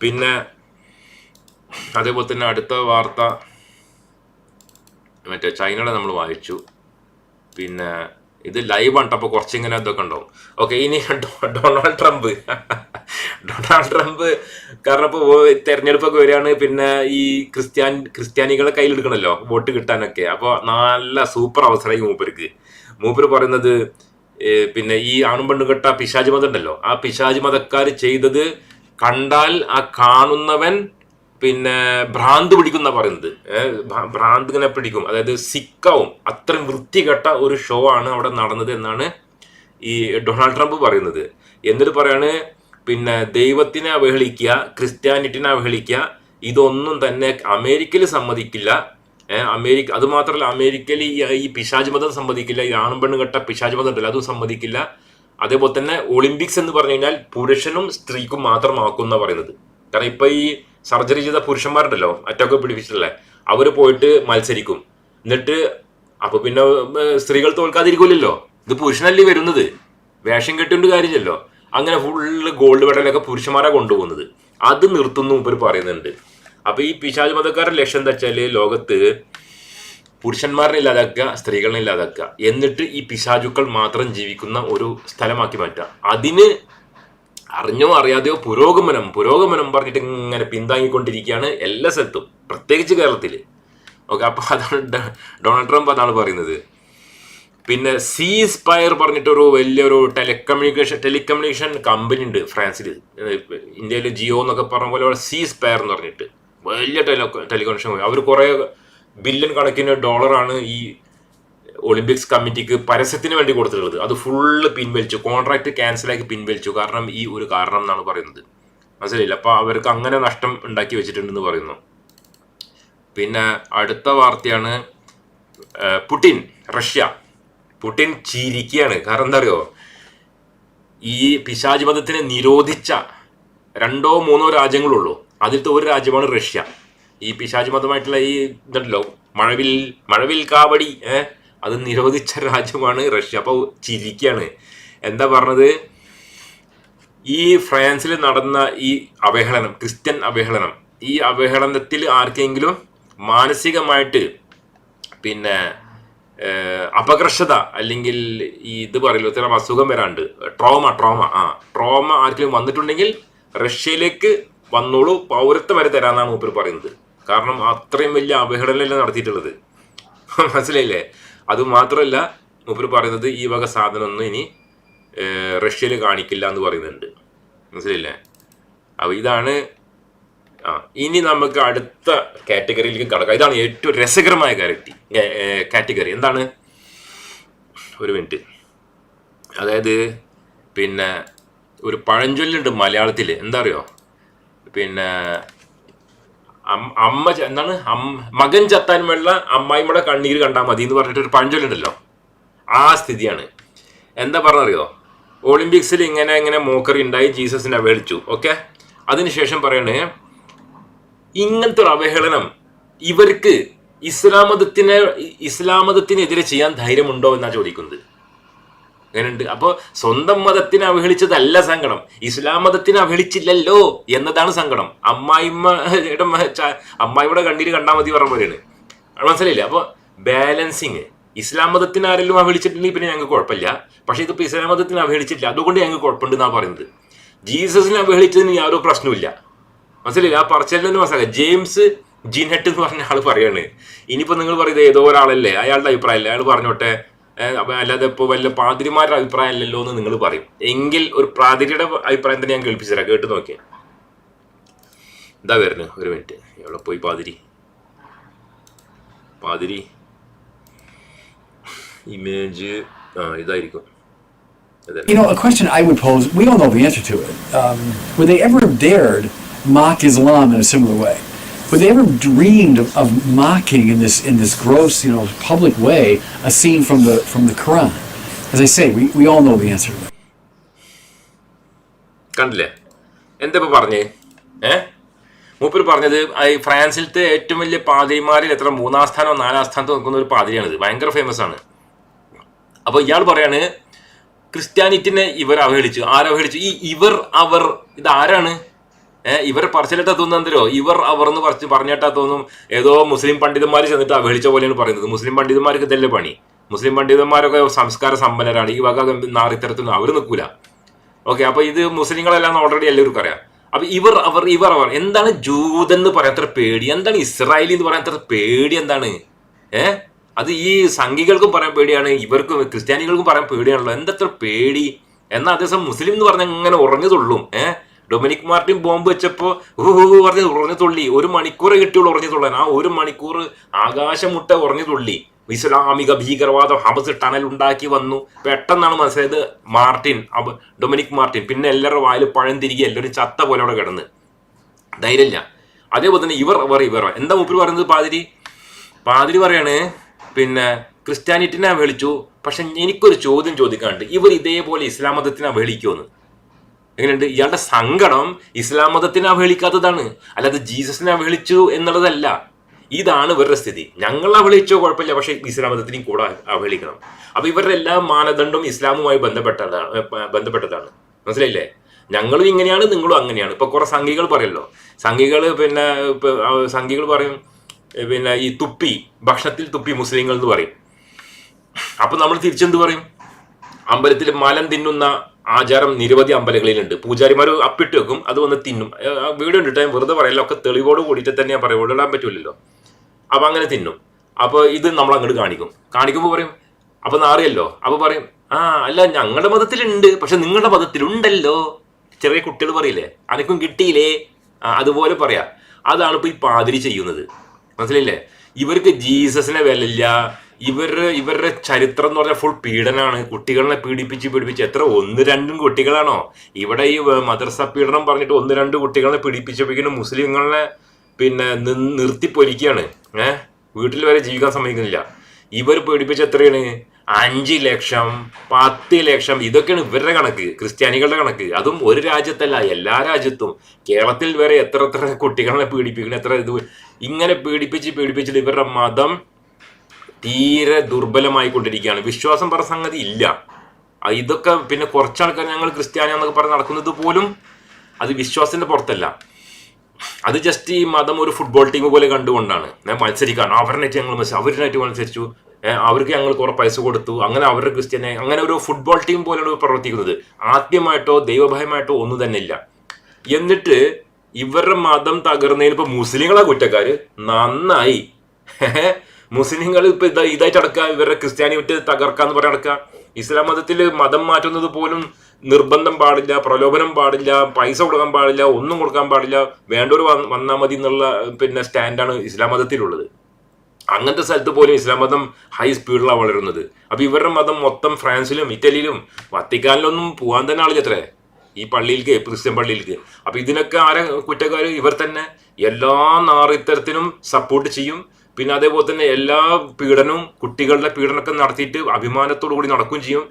Speaker 1: പിന്നെ അതേപോലെ തന്നെ അടുത്ത വാർത്ത. മറ്റേ ചൈനയുടെ നമ്മൾ വായിച്ചു. പിന്നെ ഇത് ലൈവ് ആണ് അപ്പോൾ കുറച്ചിങ്ങനെ ഇതൊക്കെ ഉണ്ടാവും. ഓക്കെ ഇനി ഡൊണാൾഡ് ട്രംപ്. ഡൊണാൾഡ് ട്രംപ് കാരണം ഇപ്പോൾ തെരഞ്ഞെടുപ്പൊക്കെ വരികയാണ് പിന്നെ ഈ ക്രിസ്ത്യാൻ ക്രിസ്ത്യാനികളെ കയ്യിലെടുക്കണമല്ലോ വോട്ട് കിട്ടാനൊക്കെ. അപ്പോൾ നല്ല സൂപ്പർ അവസരമായി മൂപ്പർക്ക്. മൂപ്പർ പറയുന്നത് പിന്നെ ഈ ആണും പെണ്ണും കെട്ട പിശാജ് മതം ഉണ്ടല്ലോ. ആ പിശാജ് മതക്കാർ ചെയ്തത് കണ്ടാൽ ആ കാണുന്നവൻ പിന്നെ ഭ്രാന്ത് പിടിക്കുന്ന പറയുന്നത്. ഭ്രാന്ത് ഇങ്ങനെ പിടിക്കും. അതായത് സിക്കാവും. അത്രയും വൃത്തികെട്ട ഒരു ഷോ ആണ് അവിടെ നടന്നത് എന്നാണ് ഈ ഡൊണാൾഡ് ട്രംപ് പറയുന്നത്. എന്നിട്ട് പറയാണ് പിന്നെ ദൈവത്തിനെ അവഹേളിക്കുക ക്രിസ്ത്യാനിറ്റിനെ അവഹേളിക്കുക ഇതൊന്നും തന്നെ അമേരിക്കയിൽ സമ്മതിക്കില്ല. അമേരിക്ക അത് മാത്രമല്ല അമേരിക്കയിൽ ഈ പിശാജ് മതം സമ്മതിക്കില്ല ഈ ആണും പെണ്ണും കെട്ട പിശാജ് മതം ഉണ്ടല്ലോ അതും സമ്മതിക്കില്ല. അതേപോലെ തന്നെ ഒളിമ്പിക്സ് എന്ന് പറഞ്ഞു കഴിഞ്ഞാൽ പുരുഷനും സ്ത്രീക്കും മാത്രമാക്കും എന്നാ പറയുന്നത്. കാരണം ഇപ്പൊ ഈ സർജറി ചെയ്ത പുരുഷന്മാരുണ്ടല്ലോ അറ്റൊക്കെ പിടിപ്പിച്ചിട്ടുള്ള. അവർ പോയിട്ട് മത്സരിക്കും. എന്നിട്ട് അപ്പൊ പിന്നെ സ്ത്രീകൾ തോൽക്കാതിരിക്കില്ലല്ലോ ഇത് പുരുഷനല്ലേ വരുന്നത്? വേഷം കെട്ടിണ്ട് കാര്യമില്ലല്ലോ. അങ്ങനെ ഫുള്ള് ഗോൾഡ് മെഡലൊക്കെ പുരുഷന്മാരെ കൊണ്ടുപോകുന്നത്. അത് നിർത്തുന്നു ഇവർ പറയുന്നുണ്ട്. അപ്പൊ ഈ പിശാജ് മതക്കാരുടെ ലക്ഷ്യം എന്താ വെച്ചാൽ ലോകത്ത് പുരുഷന്മാരെ ഇല്ലാതാക്കുക സ്ത്രീകളെ ഇല്ലാതാക്കുക. എന്നിട്ട് ഈ പിശാചുക്കൾ മാത്രം ജീവിക്കുന്ന ഒരു സ്ഥലമാക്കി മാറ്റുക. അതിന് അറിഞ്ഞോ അറിയാതെയോ പുരോഗമനം പുരോഗമനം പറഞ്ഞിട്ട് ഇങ്ങനെ പിന്താങ്ങിക്കൊണ്ടിരിക്കുകയാണ് എല്ലാ സ്ഥലത്തും പ്രത്യേകിച്ച് കേരളത്തിൽ ഓക്കെ അപ്പോൾ അതാണ് ഡൊണാൾഡ് ട്രംപ് അതാണ് പറയുന്നത്. പിന്നെ സി സ്പയർ പറഞ്ഞിട്ടൊരു വലിയൊരു ടെലികമ്മ്യൂണിക്കേഷൻ ടെലികമ്മ്യൂണിക്കേഷൻ കമ്പനി ഉണ്ട് ഫ്രാൻസിൽ ഇന്ത്യയിൽ ജിയോ എന്നൊക്കെ പറഞ്ഞ പോലെ സി സ്പയർ എന്ന് പറഞ്ഞിട്ട്. വലിയ ടെലി ടെലികമ്മ്യൂണിക്കേഷൻ അവർ കുറേ ബില്യൺ കണക്കിന് ഡോളറാണ് ഈ ഒളിമ്പിക്സ് കമ്മിറ്റിക്ക് പരസ്യത്തിന് വേണ്ടി കൊടുത്തിട്ടുള്ളത്. അത് ഫുള്ള് പിൻവലിച്ചു. കോൺട്രാക്ട് ക്യാൻസലാക്കി പിൻവലിച്ചു. കാരണം ഈ ഒരു കാരണം എന്നാണ് പറയുന്നത്. മനസ്സിലായില്ല? അപ്പൊ അവർക്ക് അങ്ങനെ നഷ്ടം ഉണ്ടാക്കി വെച്ചിട്ടുണ്ടെന്ന് പറയുന്നു. പിന്നെ അടുത്ത വാർത്തയാണ് പുടിൻ റഷ്യ. പുടിൻ ചിരിക്കുകയാണ്. കാരണം എന്താ അറിയോ? ഈ പിശാജ് മതത്തിനെ നിരോധിച്ച രണ്ടോ മൂന്നോ രാജ്യങ്ങളുള്ളൂ. അതിലത്തെ ഒരു രാജ്യമാണ് റഷ്യ. ഈ പിശാജ് മതമായിട്ടുള്ള ഈ ഇതുണ്ടല്ലോ മഴവിൽ മഴവിൽ കാവടി ഏഹ് അത് നിരോധിച്ച രാജ്യമാണ് റഷ്യ. അപ്പോൾ ചിരിക്കുകയാണ് എന്താ പറഞ്ഞത്? ഈ ഫ്രാൻസിൽ നടന്ന ഈ അവഹേളനം ക്രിസ്ത്യൻ അവഹേളനം ഈ അവഹേളനത്തിൽ ആർക്കെങ്കിലും മാനസികമായിട്ട് പിന്നെ അപകർഷത അല്ലെങ്കിൽ ഈ ഇത് പറയല്ലോ ഇത്തരം അസുഖം വരാണ്ട് ട്രോമ ട്രോമ ആ ട്രോമ ആർക്കെങ്കിലും വന്നിട്ടുണ്ടെങ്കിൽ റഷ്യയിലേക്ക് വന്നോളൂ പൗരത്വം വരെ തരാമെന്നാണ് മൂപ്പർ പറയുന്നത്. കാരണം അത്രയും വലിയ അവഹേളനമല്ലേ നടത്തിയിട്ടുള്ളത്. മനസ്സിലായില്ലേ? അത് മാത്രമല്ല മൂപ്പർ പറയുന്നത് ഈ വക സാധനമൊന്നും ഇനി റഷ്യയിൽ കാണിക്കില്ല എന്ന് പറയുന്നുണ്ട്. മനസ്സിലില്ലേ അപ്പോൾ ഇതാണ് ആ ഇനി നമുക്ക് അടുത്ത കാറ്റഗറിയിലേക്ക് കടക്കാം. ഇതാണ് ഏറ്റവും രസകരമായ കാറ്റഗറി കാറ്റഗറി. എന്താണ്? ഒരു മിനിറ്റ്. അതായത് പിന്നെ ഒരു പഴഞ്ചൊല്ലുണ്ട് മലയാളത്തിൽ എന്താ അറിയോ? പിന്നെ അമ്മ എന്താണ്? മകൻ ചത്താൻ വെള്ള അമ്മായിമ്മയുടെ കണ്ണീര് കണ്ടാൽ മതി എന്ന് പറഞ്ഞിട്ട് ഒരു പഴഞ്ചൊല്ലുണ്ടല്ലോ. ആ സ്ഥിതിയാണ്. എന്താ പറഞ്ഞറിയോ? ഒളിമ്പിക്സിൽ ഇങ്ങനെ ഇങ്ങനെ മോക്കറി ഉണ്ടായി ജീസസിനെ അവഹേളിച്ചു ഓക്കെ? അതിനുശേഷം പറയണേ ഇങ്ങനത്തെ ഒരു അവഹേളനം ഇവർക്ക് ഇസ്ലാമതത്തിനെ ഇസ്ലാമതത്തിനെതിരെ ചെയ്യാൻ ധൈര്യമുണ്ടോ എന്നാണ് ചോദിക്കുന്നത്. അങ്ങനെയുണ്ട്. അപ്പോൾ സ്വന്തം മതത്തിനെ അവഹേളിച്ചതല്ല സങ്കടം. ഇസ്ലാം മതത്തിനെ അവഹേളിച്ചില്ലല്ലോ എന്നതാണ് സങ്കടം. അമ്മായിമ്മയുടെ അമ്മായിയുടെ കണ്ണീര് കണ്ടാൽ മതി പറഞ്ഞ പോലെയാണ്. മനസ്സിലായില്ലേ? അപ്പോൾ ബാലൻസിങ്. ഇസ്ലാം മതത്തിന് ആരെങ്കിലും അവഹേളിച്ചിട്ടുണ്ടെങ്കിൽ പിന്നെ ഞങ്ങൾക്ക് കുഴപ്പമില്ല. പക്ഷേ ഇതിപ്പോൾ ഇസ്ലാം മതത്തിന് അവഹേളിച്ചിട്ടില്ല. അതുകൊണ്ട് ഞങ്ങൾക്ക് കുഴപ്പമുണ്ട് എന്നാണ് പറയുന്നത്. ജീസസിനെ അവഹേളിച്ചതിന് യാതൊരു പ്രശ്നമില്ല മനസ്സിലായില്ല? ആ പറച്ചിലിന് മനസ്സിലാക്കാം ജെയിംസ് ജിനറ്റ് എന്ന് പറഞ്ഞ ആൾ പറയാണ്. ഇനിയിപ്പോൾ നിങ്ങൾ പറയുന്നത് ഏതോ ഒരാളല്ലേ? അയാളുടെ അഭിപ്രായമല്ലേ? അയാൾ പറഞ്ഞോട്ടെ. അല്ലാതെ ഇപ്പോൾ വല്ല പാതിരിമാരുടെ അഭിപ്രായം അല്ലല്ലോ എന്ന് നിങ്ങൾ പറയും. എങ്കിൽ ഒരു പാതിരിയുടെ അഭിപ്രായം തന്നെ ഞാൻ കേൾപ്പിച്ചു കേട്ട് നോക്കിയാൽ എന്താ വരുന്നത് ഒരു മിനിറ്റ്. എവിടെ പോയി പാതിരി? പാതിരി. ഇമേജ്. ആ ഇതായിരിക്കും.
Speaker 2: You know, a question I would pose, we don't know the answer to it. Um, would they ever have dared mock Islam in a similar way? Would they ever dreamed of, of mocking in this in this gross, you know, public way a scene from the from the Quran? As I say, we, we all know the answer
Speaker 1: കണ്ടില്ലേ? എന്താ ഇപ്പൊ പറഞ്ഞേ? ഏ? മൂപ്പര് പറഞ്ഞത് ഫ്രാൻസിലത്തെ ഏറ്റവും വലിയ പാതിരിമാരിൽ എത്ര മൂന്നാം സ്ഥാനോ നാലാം സ്ഥാനത്തോ നിൽക്കുന്ന ഒരു പാതിരിയാണിത്. ഭയങ്കര ഫേമസ് ആണ്. അപ്പൊ ഇയാൾ പറയാണ് ക്രിസ്ത്യാനിറ്റിനെ ഇവർ അവഹേളിച്ചു. ആരവഹേളിച്ചു? ഈ ഇവർ അവർ ഇത് ആരാണ് ഏഹ് ഇവർ പറച്ചിലിട്ടാ തോന്നുന്നോ ഇവർ അവർ എന്ന് പറച്ച് പറഞ്ഞിട്ടാ തോന്നും. ഏതോ മുസ്ലിം പണ്ഡിതന്മാർ ചെന്നിട്ട് അവഹേളിച്ച പോലെയാണ് പറയുന്നത്. മുസ്ലിം പണ്ഡിതന്മാർക്ക് ഇതല്ലേ പണി? മുസ്ലിം പണ്ഡിതന്മാരൊക്കെ സംസ്കാര സമ്പന്നരാണ്. ഈ വക നാറിത്തരത്തിനും അവർ നിൽക്കൂല. ഓക്കെ അപ്പൊ ഇത് മുസ്ലിങ്ങളെല്ലാം ഓൾറെഡി എല്ലാവർക്കും അറിയാം. അപ്പൊ ഇവർ അവർ ഇവർ അവർ എന്താണ് പറയാൻ അത്ര പേടി? എന്താണ് ഇസ്രായേലി എന്ന് പറയാൻ അത്ര പേടി എന്താണ്? ഏ? അത് ഈ സംഘികൾക്കും പറയാൻ പേടിയാണ് ഇവർക്കും ക്രിസ്ത്യാനികൾക്കും പറയാൻ പേടിയാണല്ലോ. എന്തത്ര പേടി? എന്നാൽ അതേസമയം മുസ്ലിം എന്ന് പറഞ്ഞാൽ ഇങ്ങനെ ഉറഞ്ഞതുള്ളൂ ഏഹ് ഡൊമിനിക് മാർട്ടിൻ ബോംബ് വെച്ചപ്പോ ഊഹു പറഞ്ഞ് ഉറഞ്ഞു തുള്ളി. ഒരു മണിക്കൂർ കിട്ടിയുള്ളൂ ഉറഞ്ഞു തുള്ളാൻ. ആ ഒരു മണിക്കൂർ ആകാശമുട്ട ഉറഞ്ഞു തുള്ളി. ഇസ്ലാമിക ഭീകരവാദം ഹബസ് ടണൽ ഉണ്ടാക്കി വന്നു. പെട്ടെന്നാണ് മനസ്സിലായത് മാർട്ടിൻ ഡൊമിനിക് മാർട്ടിൻ. പിന്നെ എല്ലാവരുടെ വായിൽ പഴം തിരികെ എല്ലാവരും ചത്ത പോലെ അവിടെ കിടന്ന്. ധൈര്യമില്ല. അതേപോലെ തന്നെ ഇവർ അവർ ഇവർ എന്താ മൂപ്പര് പറയുന്നത് പാതിരി? പാതിരി പറയാണ് പിന്നെ ക്രിസ്ത്യാനിറ്റിനെ വിളിച്ചു പക്ഷെ എനിക്കൊരു ചോദ്യം ചോദിക്കാണ്ട് ഇവർ ഇതേപോലെ ഇസ്ലാം മതത്തിനെ അവഹേളിക്കുമെന്ന് എങ്ങനെയുണ്ട്? ഇയാളുടെ സങ്കടം ഇസ്ലാം മതത്തിനെ അവഹേളിക്കാത്തതാണ്. അല്ലാതെ ജീസസിനെ അവഹേളിച്ചു എന്നുള്ളതല്ല. ഇതാണ് ഇവരുടെ സ്ഥിതി. ഞങ്ങൾ അവഹേളിച്ചോ കുഴപ്പമില്ല പക്ഷെ ഇസ്ലാം മതത്തിനെയും കൂടെ അവഹേളിക്കണം. അപ്പൊ ഇവരുടെ എല്ലാ മാനദണ്ഡവും ഇസ്ലാമുമായി ബന്ധപ്പെട്ടതാണ് ബന്ധപ്പെട്ടതാണ്. മനസ്സിലായില്ലേ? ഞങ്ങളും ഇങ്ങനെയാണ് നിങ്ങളും അങ്ങനെയാണ്. ഇപ്പൊ കുറെ സംഘികൾ പറയല്ലോ. സംഘികൾ പിന്നെ സംഘികൾ പറയും പിന്നെ ഈ തുപ്പി ഭക്ഷണത്തിൽ തുപ്പി മുസ്ലിങ്ങൾ എന്ന് പറയും. അപ്പൊ നമ്മൾ തിരിച്ചെന്ത് പറയും? അമ്പലത്തിൽ മലം തിന്നുന്ന ആചാരം നിരവധി അമ്പലങ്ങളിലുണ്ട്. പൂജാരിമാർ അപ്പിട്ട് വെക്കും അത് വന്ന് തിന്നും. വീട് ഞാൻ വെറുതെ പറയല്ലോ ഒക്കെ തെളിവോട് കൂടിയിട്ട് തന്നെ ഞാൻ പറയും. ഇടാൻ പറ്റൂലല്ലോ. അപ്പൊ അങ്ങനെ തിന്നും. അപ്പൊ ഇത് നമ്മൾ അങ്ങോട്ട് കാണിക്കും. കാണിക്കുമ്പോൾ പറയും അപ്പൊ നാറിയല്ലോ? അപ്പൊ പറയും ആ അല്ല ഞങ്ങളുടെ മതത്തിലുണ്ട് പക്ഷെ നിങ്ങളുടെ മതത്തിലുണ്ടല്ലോ. ചെറിയ കുട്ടികൾ പറയില്ലേ അനക്കും കിട്ടിയില്ലേ? അതുപോലെ പറയാ. അതാണ് ഇപ്പൊ ഈ പാതിരി ചെയ്യുന്നത്. മനസ്സിലില്ലേ ഇവർക്ക് ജീസസിനെ വിലയില്ല ഇവരുടെ ഇവരുടെ ചരിത്രം എന്ന് പറഞ്ഞാൽ ഫുൾ പീഡനാണ്. കുട്ടികളെ പീഡിപ്പിച്ച് പീഡിപ്പിച്ച് എത്ര ഒന്ന് രണ്ടും കുട്ടികളാണോ? ഇവിടെ ഈ മദ്രസ പീഡനം പറഞ്ഞിട്ട് ഒന്ന് രണ്ട് കുട്ടികളെ പീഡിപ്പിച്ചപ്പോഴേക്കും മുസ്ലിങ്ങളെ പിന്നെ നിർത്തി പൊരിക്കുകയാണ് ഏഹ് വീട്ടിൽ വരെ ജീവിക്കാൻ സമ്മതിക്കുന്നില്ല. ഇവർ പീഡിപ്പിച്ച എത്രയാണ്? അഞ്ച് ലക്ഷം പത്ത് ലക്ഷം ഇതൊക്കെയാണ് ഇവരുടെ കണക്ക് ക്രിസ്ത്യാനികളുടെ കണക്ക്. അതും ഒരു രാജ്യത്തല്ല എല്ലാ രാജ്യത്തും. കേരളത്തിൽ വരെ എത്ര എത്ര കുട്ടികളെ പീഡിപ്പിക്കണം എത്ര ഇത് ഇങ്ങനെ പീഡിപ്പിച്ച് പീഡിപ്പിച്ചിട്ട് ഇവരുടെ മതം തീരെ ദുർബലമായിക്കൊണ്ടിരിക്കുകയാണ്. വിശ്വാസം പറഞ്ഞ സംഗതി ഇല്ല. ഇതൊക്കെ പിന്നെ കുറച്ച് ആൾക്കാർ ഞങ്ങൾ ക്രിസ്ത്യാനിയാന്നൊക്കെ പറഞ്ഞ് നടക്കുന്നത് പോലും അത് വിശ്വാസത്തിന്റെ പുറത്തല്ല. അത് ജസ്റ്റ് ഈ മതം ഒരു ഫുട്ബോൾ ടീം പോലെ കണ്ടുകൊണ്ടാണ്. ഞാൻ മത്സരിക്കാണ്. അവരിനായിട്ട് ഞങ്ങൾ മത്സരിച്ചു. അവരിനായിട്ട് മത്സരിച്ചു. അവർക്ക് ഞങ്ങൾ കുറെ പൈസ കൊടുത്തു. അങ്ങനെ അവരുടെ ക്രിസ്ത്യാനി അങ്ങനെ ഒരു ഫുട്ബോൾ ടീം പോലെയാണ് പ്രവർത്തിക്കുന്നത്. ആദ്യമായിട്ടോ ദൈവഭയമായിട്ടോ ഒന്നും തന്നെ ഇല്ല. എന്നിട്ട് ഇവരുടെ മതം തകർന്നതിന് ഇപ്പൊ മുസ്ലിങ്ങളാ കുറ്റക്കാര്? നന്നായി. മുസ്ലിങ്ങൾ ഇപ്പൊ ഇതാ ഇതായിട്ട് അടക്ക ഇവരുടെ വിട്ട് തകർക്കാന്ന് പറയാൻ അടക്ക ഇസ്ലാം മതത്തിൽ മതം മാറ്റുന്നത് പോലും നിർബന്ധം പാടില്ല പ്രലോഭനം പാടില്ല പൈസ കൊടുക്കാൻ പാടില്ല ഒന്നും കൊടുക്കാൻ പാടില്ല. വേണ്ടവർ വന്നാൽ മതി എന്നുള്ള പിന്നെ സ്റ്റാൻഡാണ് ഇസ്ലാം മതത്തിലുള്ളത്. അങ്ങനത്തെ സ്ഥലത്ത് പോലും ഇസ്ലാം മതം ഹൈ സ്പീഡിലാണ് വളരുന്നത്. അപ്പൊ ഇവരുടെ മതം മൊത്തം ഫ്രാൻസിലും ഇറ്റലിയിലും വത്തിക്കാനിലൊന്നും പോകാൻ തന്നെ ആളില്ലത്രേ ഈ പള്ളിയിലേക്ക് ക്രിസ്ത്യൻ പള്ളിയിലേക്ക് അപ്പൊ ഇതിനൊക്കെ ആരെ കുറ്റക്കാർ ഇവർ തന്നെ. എല്ലാ നാറിത്തരത്തിനും സപ്പോർട്ട് ചെയ്യും. പിന്നെ അതേപോലെ തന്നെ എല്ലാ പീഡനവും കുട്ടികളുടെ പീഡനമൊക്കെ നടത്തിയിട്ട് അഭിമാനത്തോടു കൂടി നടക്കുകയും ചെയ്യും.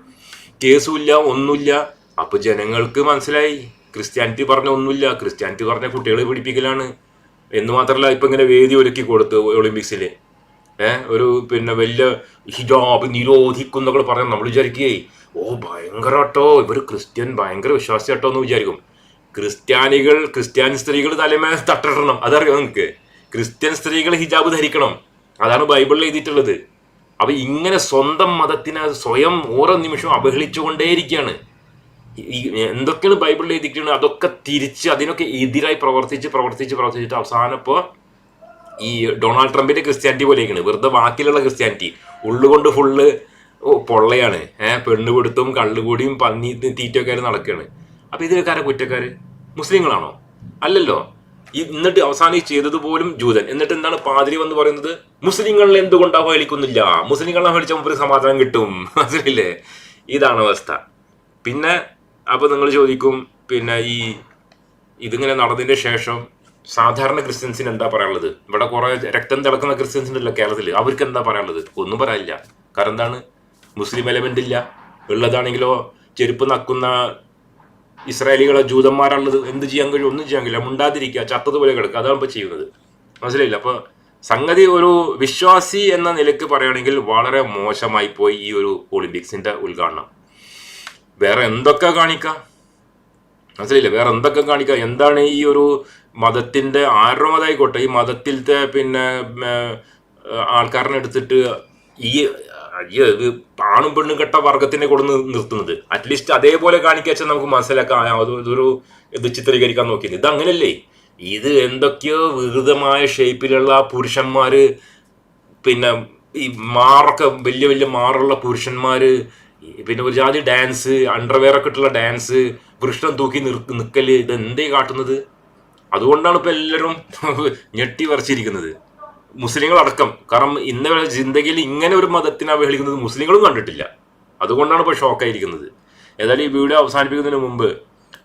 Speaker 1: കേസുമില്ല ഒന്നുമില്ല. അപ്പൊ ജനങ്ങൾക്ക് മനസ്സിലായി. ക്രിസ്ത്യാനിറ്റി പറഞ്ഞ ഒന്നുമില്ല. ക്രിസ്ത്യാനിറ്റി പറഞ്ഞ കുട്ടികളെ പിടിപ്പിക്കലാണ് എന്ന് മാത്രമല്ല ഇപ്പൊ ഇങ്ങനെ വേദി ഒരുക്കി കൊടുത്തു ഒളിമ്പിക്സിൽ. ഏഹ് ഒരു പിന്നെ വലിയ ഹിജാബ് നിരോധിക്കുന്നൊക്കെ പറഞ്ഞാൽ നമ്മൾ വിചാരിക്കേ ഓ ഭയങ്കര കേട്ടോ. ഇവർ ക്രിസ്ത്യൻ ഭയങ്കര വിശ്വാസി കേട്ടോ എന്ന് വിചാരിക്കും. ക്രിസ്ത്യാനികൾ ക്രിസ്ത്യാനി സ്ത്രീകൾ തലമേ തട്ടിടണം അതറിയോ നിങ്ങൾക്ക് ക്രിസ്ത്യൻ സ്ത്രീകൾ ഹിജാബ് ധരിക്കണം. അതാണ് ബൈബിളിൽ എഴുതിയിട്ടുള്ളത്. അപ്പൊ ഇങ്ങനെ സ്വന്തം മതത്തിനെ സ്വയം ഓരോ നിമിഷവും അവഹേളിച്ചുകൊണ്ടേയിരിക്കുകയാണ്. എന്തൊക്കെയാണ് ബൈബിളിൽ എഴുതിയിട്ടുള്ളത്? അതൊക്കെ തിരിച്ച് അതിനൊക്കെ എതിരായി പ്രവർത്തിച്ച് പ്രവർത്തിച്ച് പ്രവർത്തിച്ചിട്ട് അവസാനം ഇപ്പോൾ ഈ ഡൊണാൾഡ് ട്രംപിന്റെ ക്രിസ്ത്യാനിറ്റി പോലെയൊക്കെയാണ്. വെറുതെ വാക്കിലുള്ള ക്രിസ്ത്യാനിറ്റി. ഉള്ളുകൊണ്ട് ഫുള്ള് പൊള്ളയാണ്. ഏഹ് പെണ്ണുപിടുത്തും കള്ളുകൂടിയും പന്നി തീറ്റയൊക്കെ നടക്കുകയാണ്. അപ്പൊ ഇതിലൊക്കെ ആരാ കുറ്റക്കാര്? മുസ്ലിങ്ങളാണോ? അല്ലല്ലോ. ഈ എന്നിട്ട് അവസാനം ചെയ്തത് പോലും ജൂതൻ. എന്നിട്ട് എന്താണ് പാതിരി എന്ന് പറയുന്നത്? മുസ്ലിങ്ങളിൽ എന്തുകൊണ്ട് അവഹേളിക്കുന്നില്ല? മുസ്ലിങ്ങളെ അവഹേളിച്ച മുമ്പ് സമാധാനം കിട്ടും. മനസ്സിലില്ലേ ഇതാണ് അവസ്ഥ. പിന്നെ അപ്പൊ നിങ്ങൾ ചോദിക്കും പിന്നെ ഈ ഇതിങ്ങനെ നടന്നതിന്റെ ശേഷം സാധാരണ ക്രിസ്ത്യൻസിന് എന്താ പറയാനുള്ളത്? ഇവിടെ കുറെ രക്തം തിളക്കുന്ന ക്രിസ്ത്യൻസ് ഉണ്ടല്ലോ കേരളത്തിൽ അവർക്ക് എന്താ പറയാനുള്ളത്? ഒന്നും പറയാനില്ല. കാരണം എന്താണ്? മുസ്ലിം എലമെന്റ് ഇല്ല. ഉള്ളതാണെങ്കിലോ ചെരുപ്പ് നക്കുന്ന ഇസ്രായേലികളെ ജൂതന്മാരാണുള്ളത് എന്ത് ചെയ്യാൻ കഴിയും? ഒന്നും ചെയ്യാൻ കഴിയില്ല. മുണ്ടാതിരിക്കുക ചത്തതുപോലെ കിടക്കുക. അതാണ് ഇപ്പോൾ ചെയ്യുന്നത്. മനസ്സിലായില്ല? അപ്പോൾ സംഗതി ഒരു വിശ്വാസി എന്ന നിലയ്ക്ക് പറയുകയാണെങ്കിൽ വളരെ മോശമായി പോയി ഈ ഒരു ഒളിമ്പിക്സിന്റെ ഉദ്ഘാടനം. വേറെ എന്തൊക്കെ കാണിക്കാം? മനസ്സിലായില്ല? വേറെ എന്തൊക്കെ കാണിക്കാം? എന്താണ് ഈ ഒരു മതത്തിന്റെ ആരുടെ ഈ മതത്തിലത്തെ പിന്നെ ആൾക്കാരനെ എടുത്തിട്ട് ഈ ഇത് ആണും പെണ്ണും കെട്ട വർഗത്തിനെ കൊണ്ട് നിർത്തുന്നത്. അറ്റ്ലീസ്റ്റ് അതേപോലെ കാണിക്കാച്ചാൽ നമുക്ക് മനസ്സിലാക്കാം. അതൊരു ഇത് ചിത്രീകരിക്കാൻ നോക്കിയത്. ഇത് ഇത് എന്തൊക്കെയോ വികൃതമായ ഷേപ്പിലുള്ള പുരുഷന്മാര് പിന്നെ ഈ മാറൊക്കെ വലിയ വലിയ മാറുള്ള പുരുഷന്മാര് പിന്നെ ഒരു ജാതി ഡാൻസ് അണ്ടർവെയർ ഒക്കെ ഇട്ടുള്ള ഡാൻസ് വൃഷ്ണം തൂക്കി നിർ നിൽക്കൽ ഇത് എന്തേ കാട്ടുന്നത്? അതുകൊണ്ടാണ് ഇപ്പൊ എല്ലാവരും ഞെട്ടി വരച്ചിരിക്കുന്നത്. മുസ്ലിങ്ങളടക്കം. കാരണം ഇന്ന് ജിന്ദഗിയിൽ ഇങ്ങനെ ഒരു മതത്തിനെ അവഹേളിക്കുന്നത് മുസ്ലിങ്ങളും കണ്ടിട്ടില്ല. അതുകൊണ്ടാണ് ഇപ്പോൾ ഷോക്കായിരിക്കുന്നത്. ഏതായാലും ഈ വീഡിയോ അവസാനിപ്പിക്കുന്നതിന് മുമ്പ്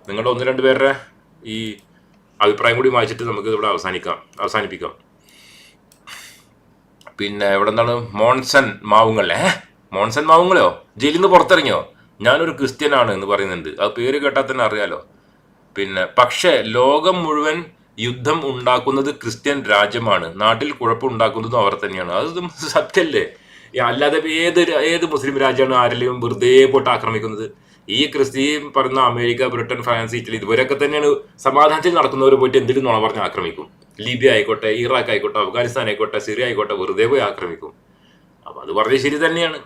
Speaker 1: നിങ്ങളുടെ ഒന്ന് രണ്ട് പേരുടെ ഈ അഭിപ്രായം കൂടി വായിച്ചിട്ട് നമുക്ക് ഇവിടെ അവസാനിക്കാം. അവസാനിപ്പിക്കാം. പിന്നെ ഇവിടെ എന്താണ്? മോൺസൺ മാവുങ്ങൾ മോൺസൺ മാവുങ്ങളോ ജയിലിൽ നിന്ന് പുറത്തിറങ്ങിയോ? ഞാനൊരു ക്രിസ്ത്യനാണ് എന്ന് പറയുന്നുണ്ട്. അത് പേര് കേട്ടാൽ തന്നെ അറിയാലോ. പിന്നെ പക്ഷേ ലോകം മുഴുവൻ യുദ്ധം ഉണ്ടാക്കുന്നത് ക്രിസ്ത്യൻ രാജ്യമാണ്. നാട്ടിൽ കുഴപ്പമുണ്ടാക്കുന്നതും അവർ തന്നെയാണ്. അത് സത്യല്ലേ അല്ലാതെ ഏത് ഏത് മുസ്ലിം രാജ്യമാണ് ആരെങ്കിലും വെറുതെ പോട്ട് ആക്രമിക്കുന്നത്? ഈ ക്രിസ്ത്യൻ പറയുന്ന അമേരിക്ക ബ്രിട്ടൻ ഫ്രാൻസ് ഇറ്റലി ഇതുവരെയൊക്കെ തന്നെയാണ് സമാധാനത്തിൽ നടക്കുന്നവർ പോയിട്ട് എന്തെങ്കിലും നുണ പറഞ്ഞ് ആക്രമിക്കും. ലിബിയ ആയിക്കോട്ടെ ഇറാഖ് ആയിക്കോട്ടെ അഫ്ഗാനിസ്ഥാൻ ആയിക്കോട്ടെ സിറിയ ആയിക്കോട്ടെ വെറുതെ പോയി ആക്രമിക്കും. അപ്പൊ അത് പറഞ്ഞ ശരി തന്നെയാണ്.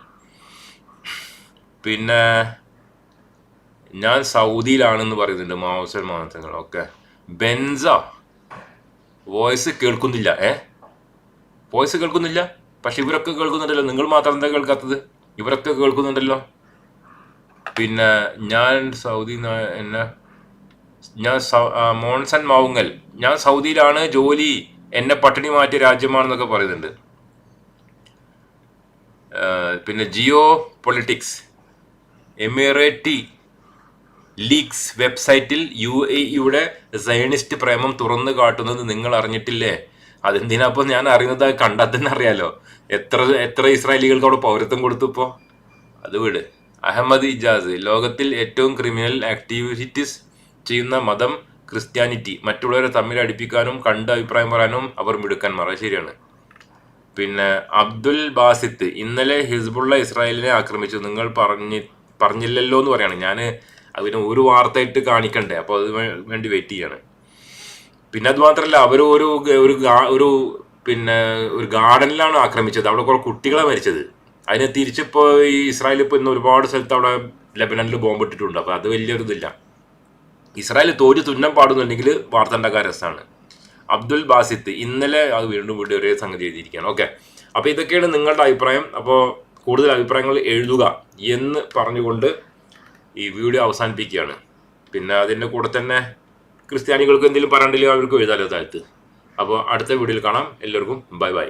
Speaker 1: പിന്നെ ഞാൻ സൗദിയിലാണെന്ന് പറയുന്നുണ്ട് മാവസൽ മാനത്തങ്ങൾ ഓക്കെ. ബെൻസ വോയിസ് കേൾക്കുന്നില്ല ഏ? വോയിസ് കേൾക്കുന്നില്ല? പക്ഷെ ഇവരൊക്കെ കേൾക്കുന്നുണ്ടല്ലോ. നിങ്ങൾ മാത്രം എന്താ കേൾക്കാത്തത്? ഇവരൊക്കെ കേൾക്കുന്നുണ്ടല്ലോ. പിന്നെ ഞാൻ സൗദി എന്നെ? ഞാൻ മോൺസൺ മാവുങ്ങൽ. ഞാൻ സൗദിയിലാണ് ജോലി എന്നെ പട്ടിണി മാറ്റിയ രാജ്യമാണെന്നൊക്കെ പറയുന്നുണ്ട്. പിന്നെ ജിയോ പൊളിറ്റിക്സ്. എമിറേറ്റി ലീക്സ് വെബ്സൈറ്റിൽ യു എ ഇയുടെ സയണിസ്റ്റ് പ്രേമം തുറന്നു കാട്ടുന്നത് നിങ്ങൾ അറിഞ്ഞിട്ടില്ലേ? അതെന്തിനാ അപ്പോൾ ഞാൻ അറിയുന്നത്? കണ്ടാൽ തന്നെ അറിയാലോ. എത്ര എത്ര ഇസ്രായേലികൾക്ക് അവിടെ പൗരത്വം കൊടുത്തു ഇപ്പോ? അത് വിട്. അഹമ്മദ് ഇജാസ് ലോകത്തിൽ ഏറ്റവും ക്രിമിനൽ ആക്ടിവിറ്റീസ് ചെയ്യുന്ന മതം ക്രിസ്ത്യാനിറ്റി. മറ്റുള്ളവരെ തമ്മിൽ അടുപ്പിക്കാനും കണ്ട് അഭിപ്രായം പറയാനും അവർ മിടുക്കന്മാർ. അത് ശരിയാണ്. പിന്നെ അബ്ദുൽ ബാസിത്ത് ഇന്നലെ ഹിസ്ബുള്ള ഇസ്രായേലിനെ ആക്രമിച്ചു. നിങ്ങൾ പറഞ്ഞി പറഞ്ഞില്ലല്ലോ എന്ന് പറയാണ്. ഞാൻ അതിന് ഒരു വാർത്തയായിട്ട് കാണിക്കണ്ടേ? അപ്പോൾ അത് വേണ്ടി വെയിറ്റ് ചെയ്യാണ്. പിന്നെ അത് മാത്രമല്ല അവർ ഒരു ഒരു ഒരു പിന്നെ ഒരു ഗാർഡനിലാണ് ആക്രമിച്ചത്. അവിടെ കുറെ കുട്ടികളെ മരിച്ചത്. അതിനെ തിരിച്ചിപ്പോൾ ഈ ഇസ്രായേൽ ഇപ്പോൾ ഇന്ന് ഒരുപാട് സ്ഥലത്ത് അവിടെ ലബനനിൽ ബോംബിട്ടിട്ടുണ്ട് അപ്പോൾ അത് വലിയൊരു ഇതില്ല. ഇസ്രായേൽ തോറ്റ് തുന്നം പാടുന്നുണ്ടെങ്കിൽ വാർത്ത ഉണ്ടാക്കാൻ രസമാണ് അബ്ദുൽ ബാസിത്ത് ഇന്നലെ അത് വീണ്ടും വീണ്ടും ഒരേ സംഗതി എഴുതിയിരിക്കുകയാണ്. ഓക്കെ. അപ്പോൾ ഇതൊക്കെയാണ് നിങ്ങളുടെ അഭിപ്രായം. അപ്പോൾ കൂടുതൽ അഭിപ്രായങ്ങൾ എഴുതുക എന്ന് പറഞ്ഞുകൊണ്ട് ഈ വീഡിയോ അവസാനിപ്പിക്കുകയാണ്. പിന്നെ അതിന്റെ കൂടെ തന്നെ ക്രിസ്ത്യാനികൾക്ക് എന്തെങ്കിലും പറയണ്ടില്ല അവർക്ക് എഴുതാലോ താഴത്ത്. അപ്പോൾ അടുത്ത വീഡിയോയിൽ കാണാം. എല്ലാവർക്കും ബൈ ബൈ.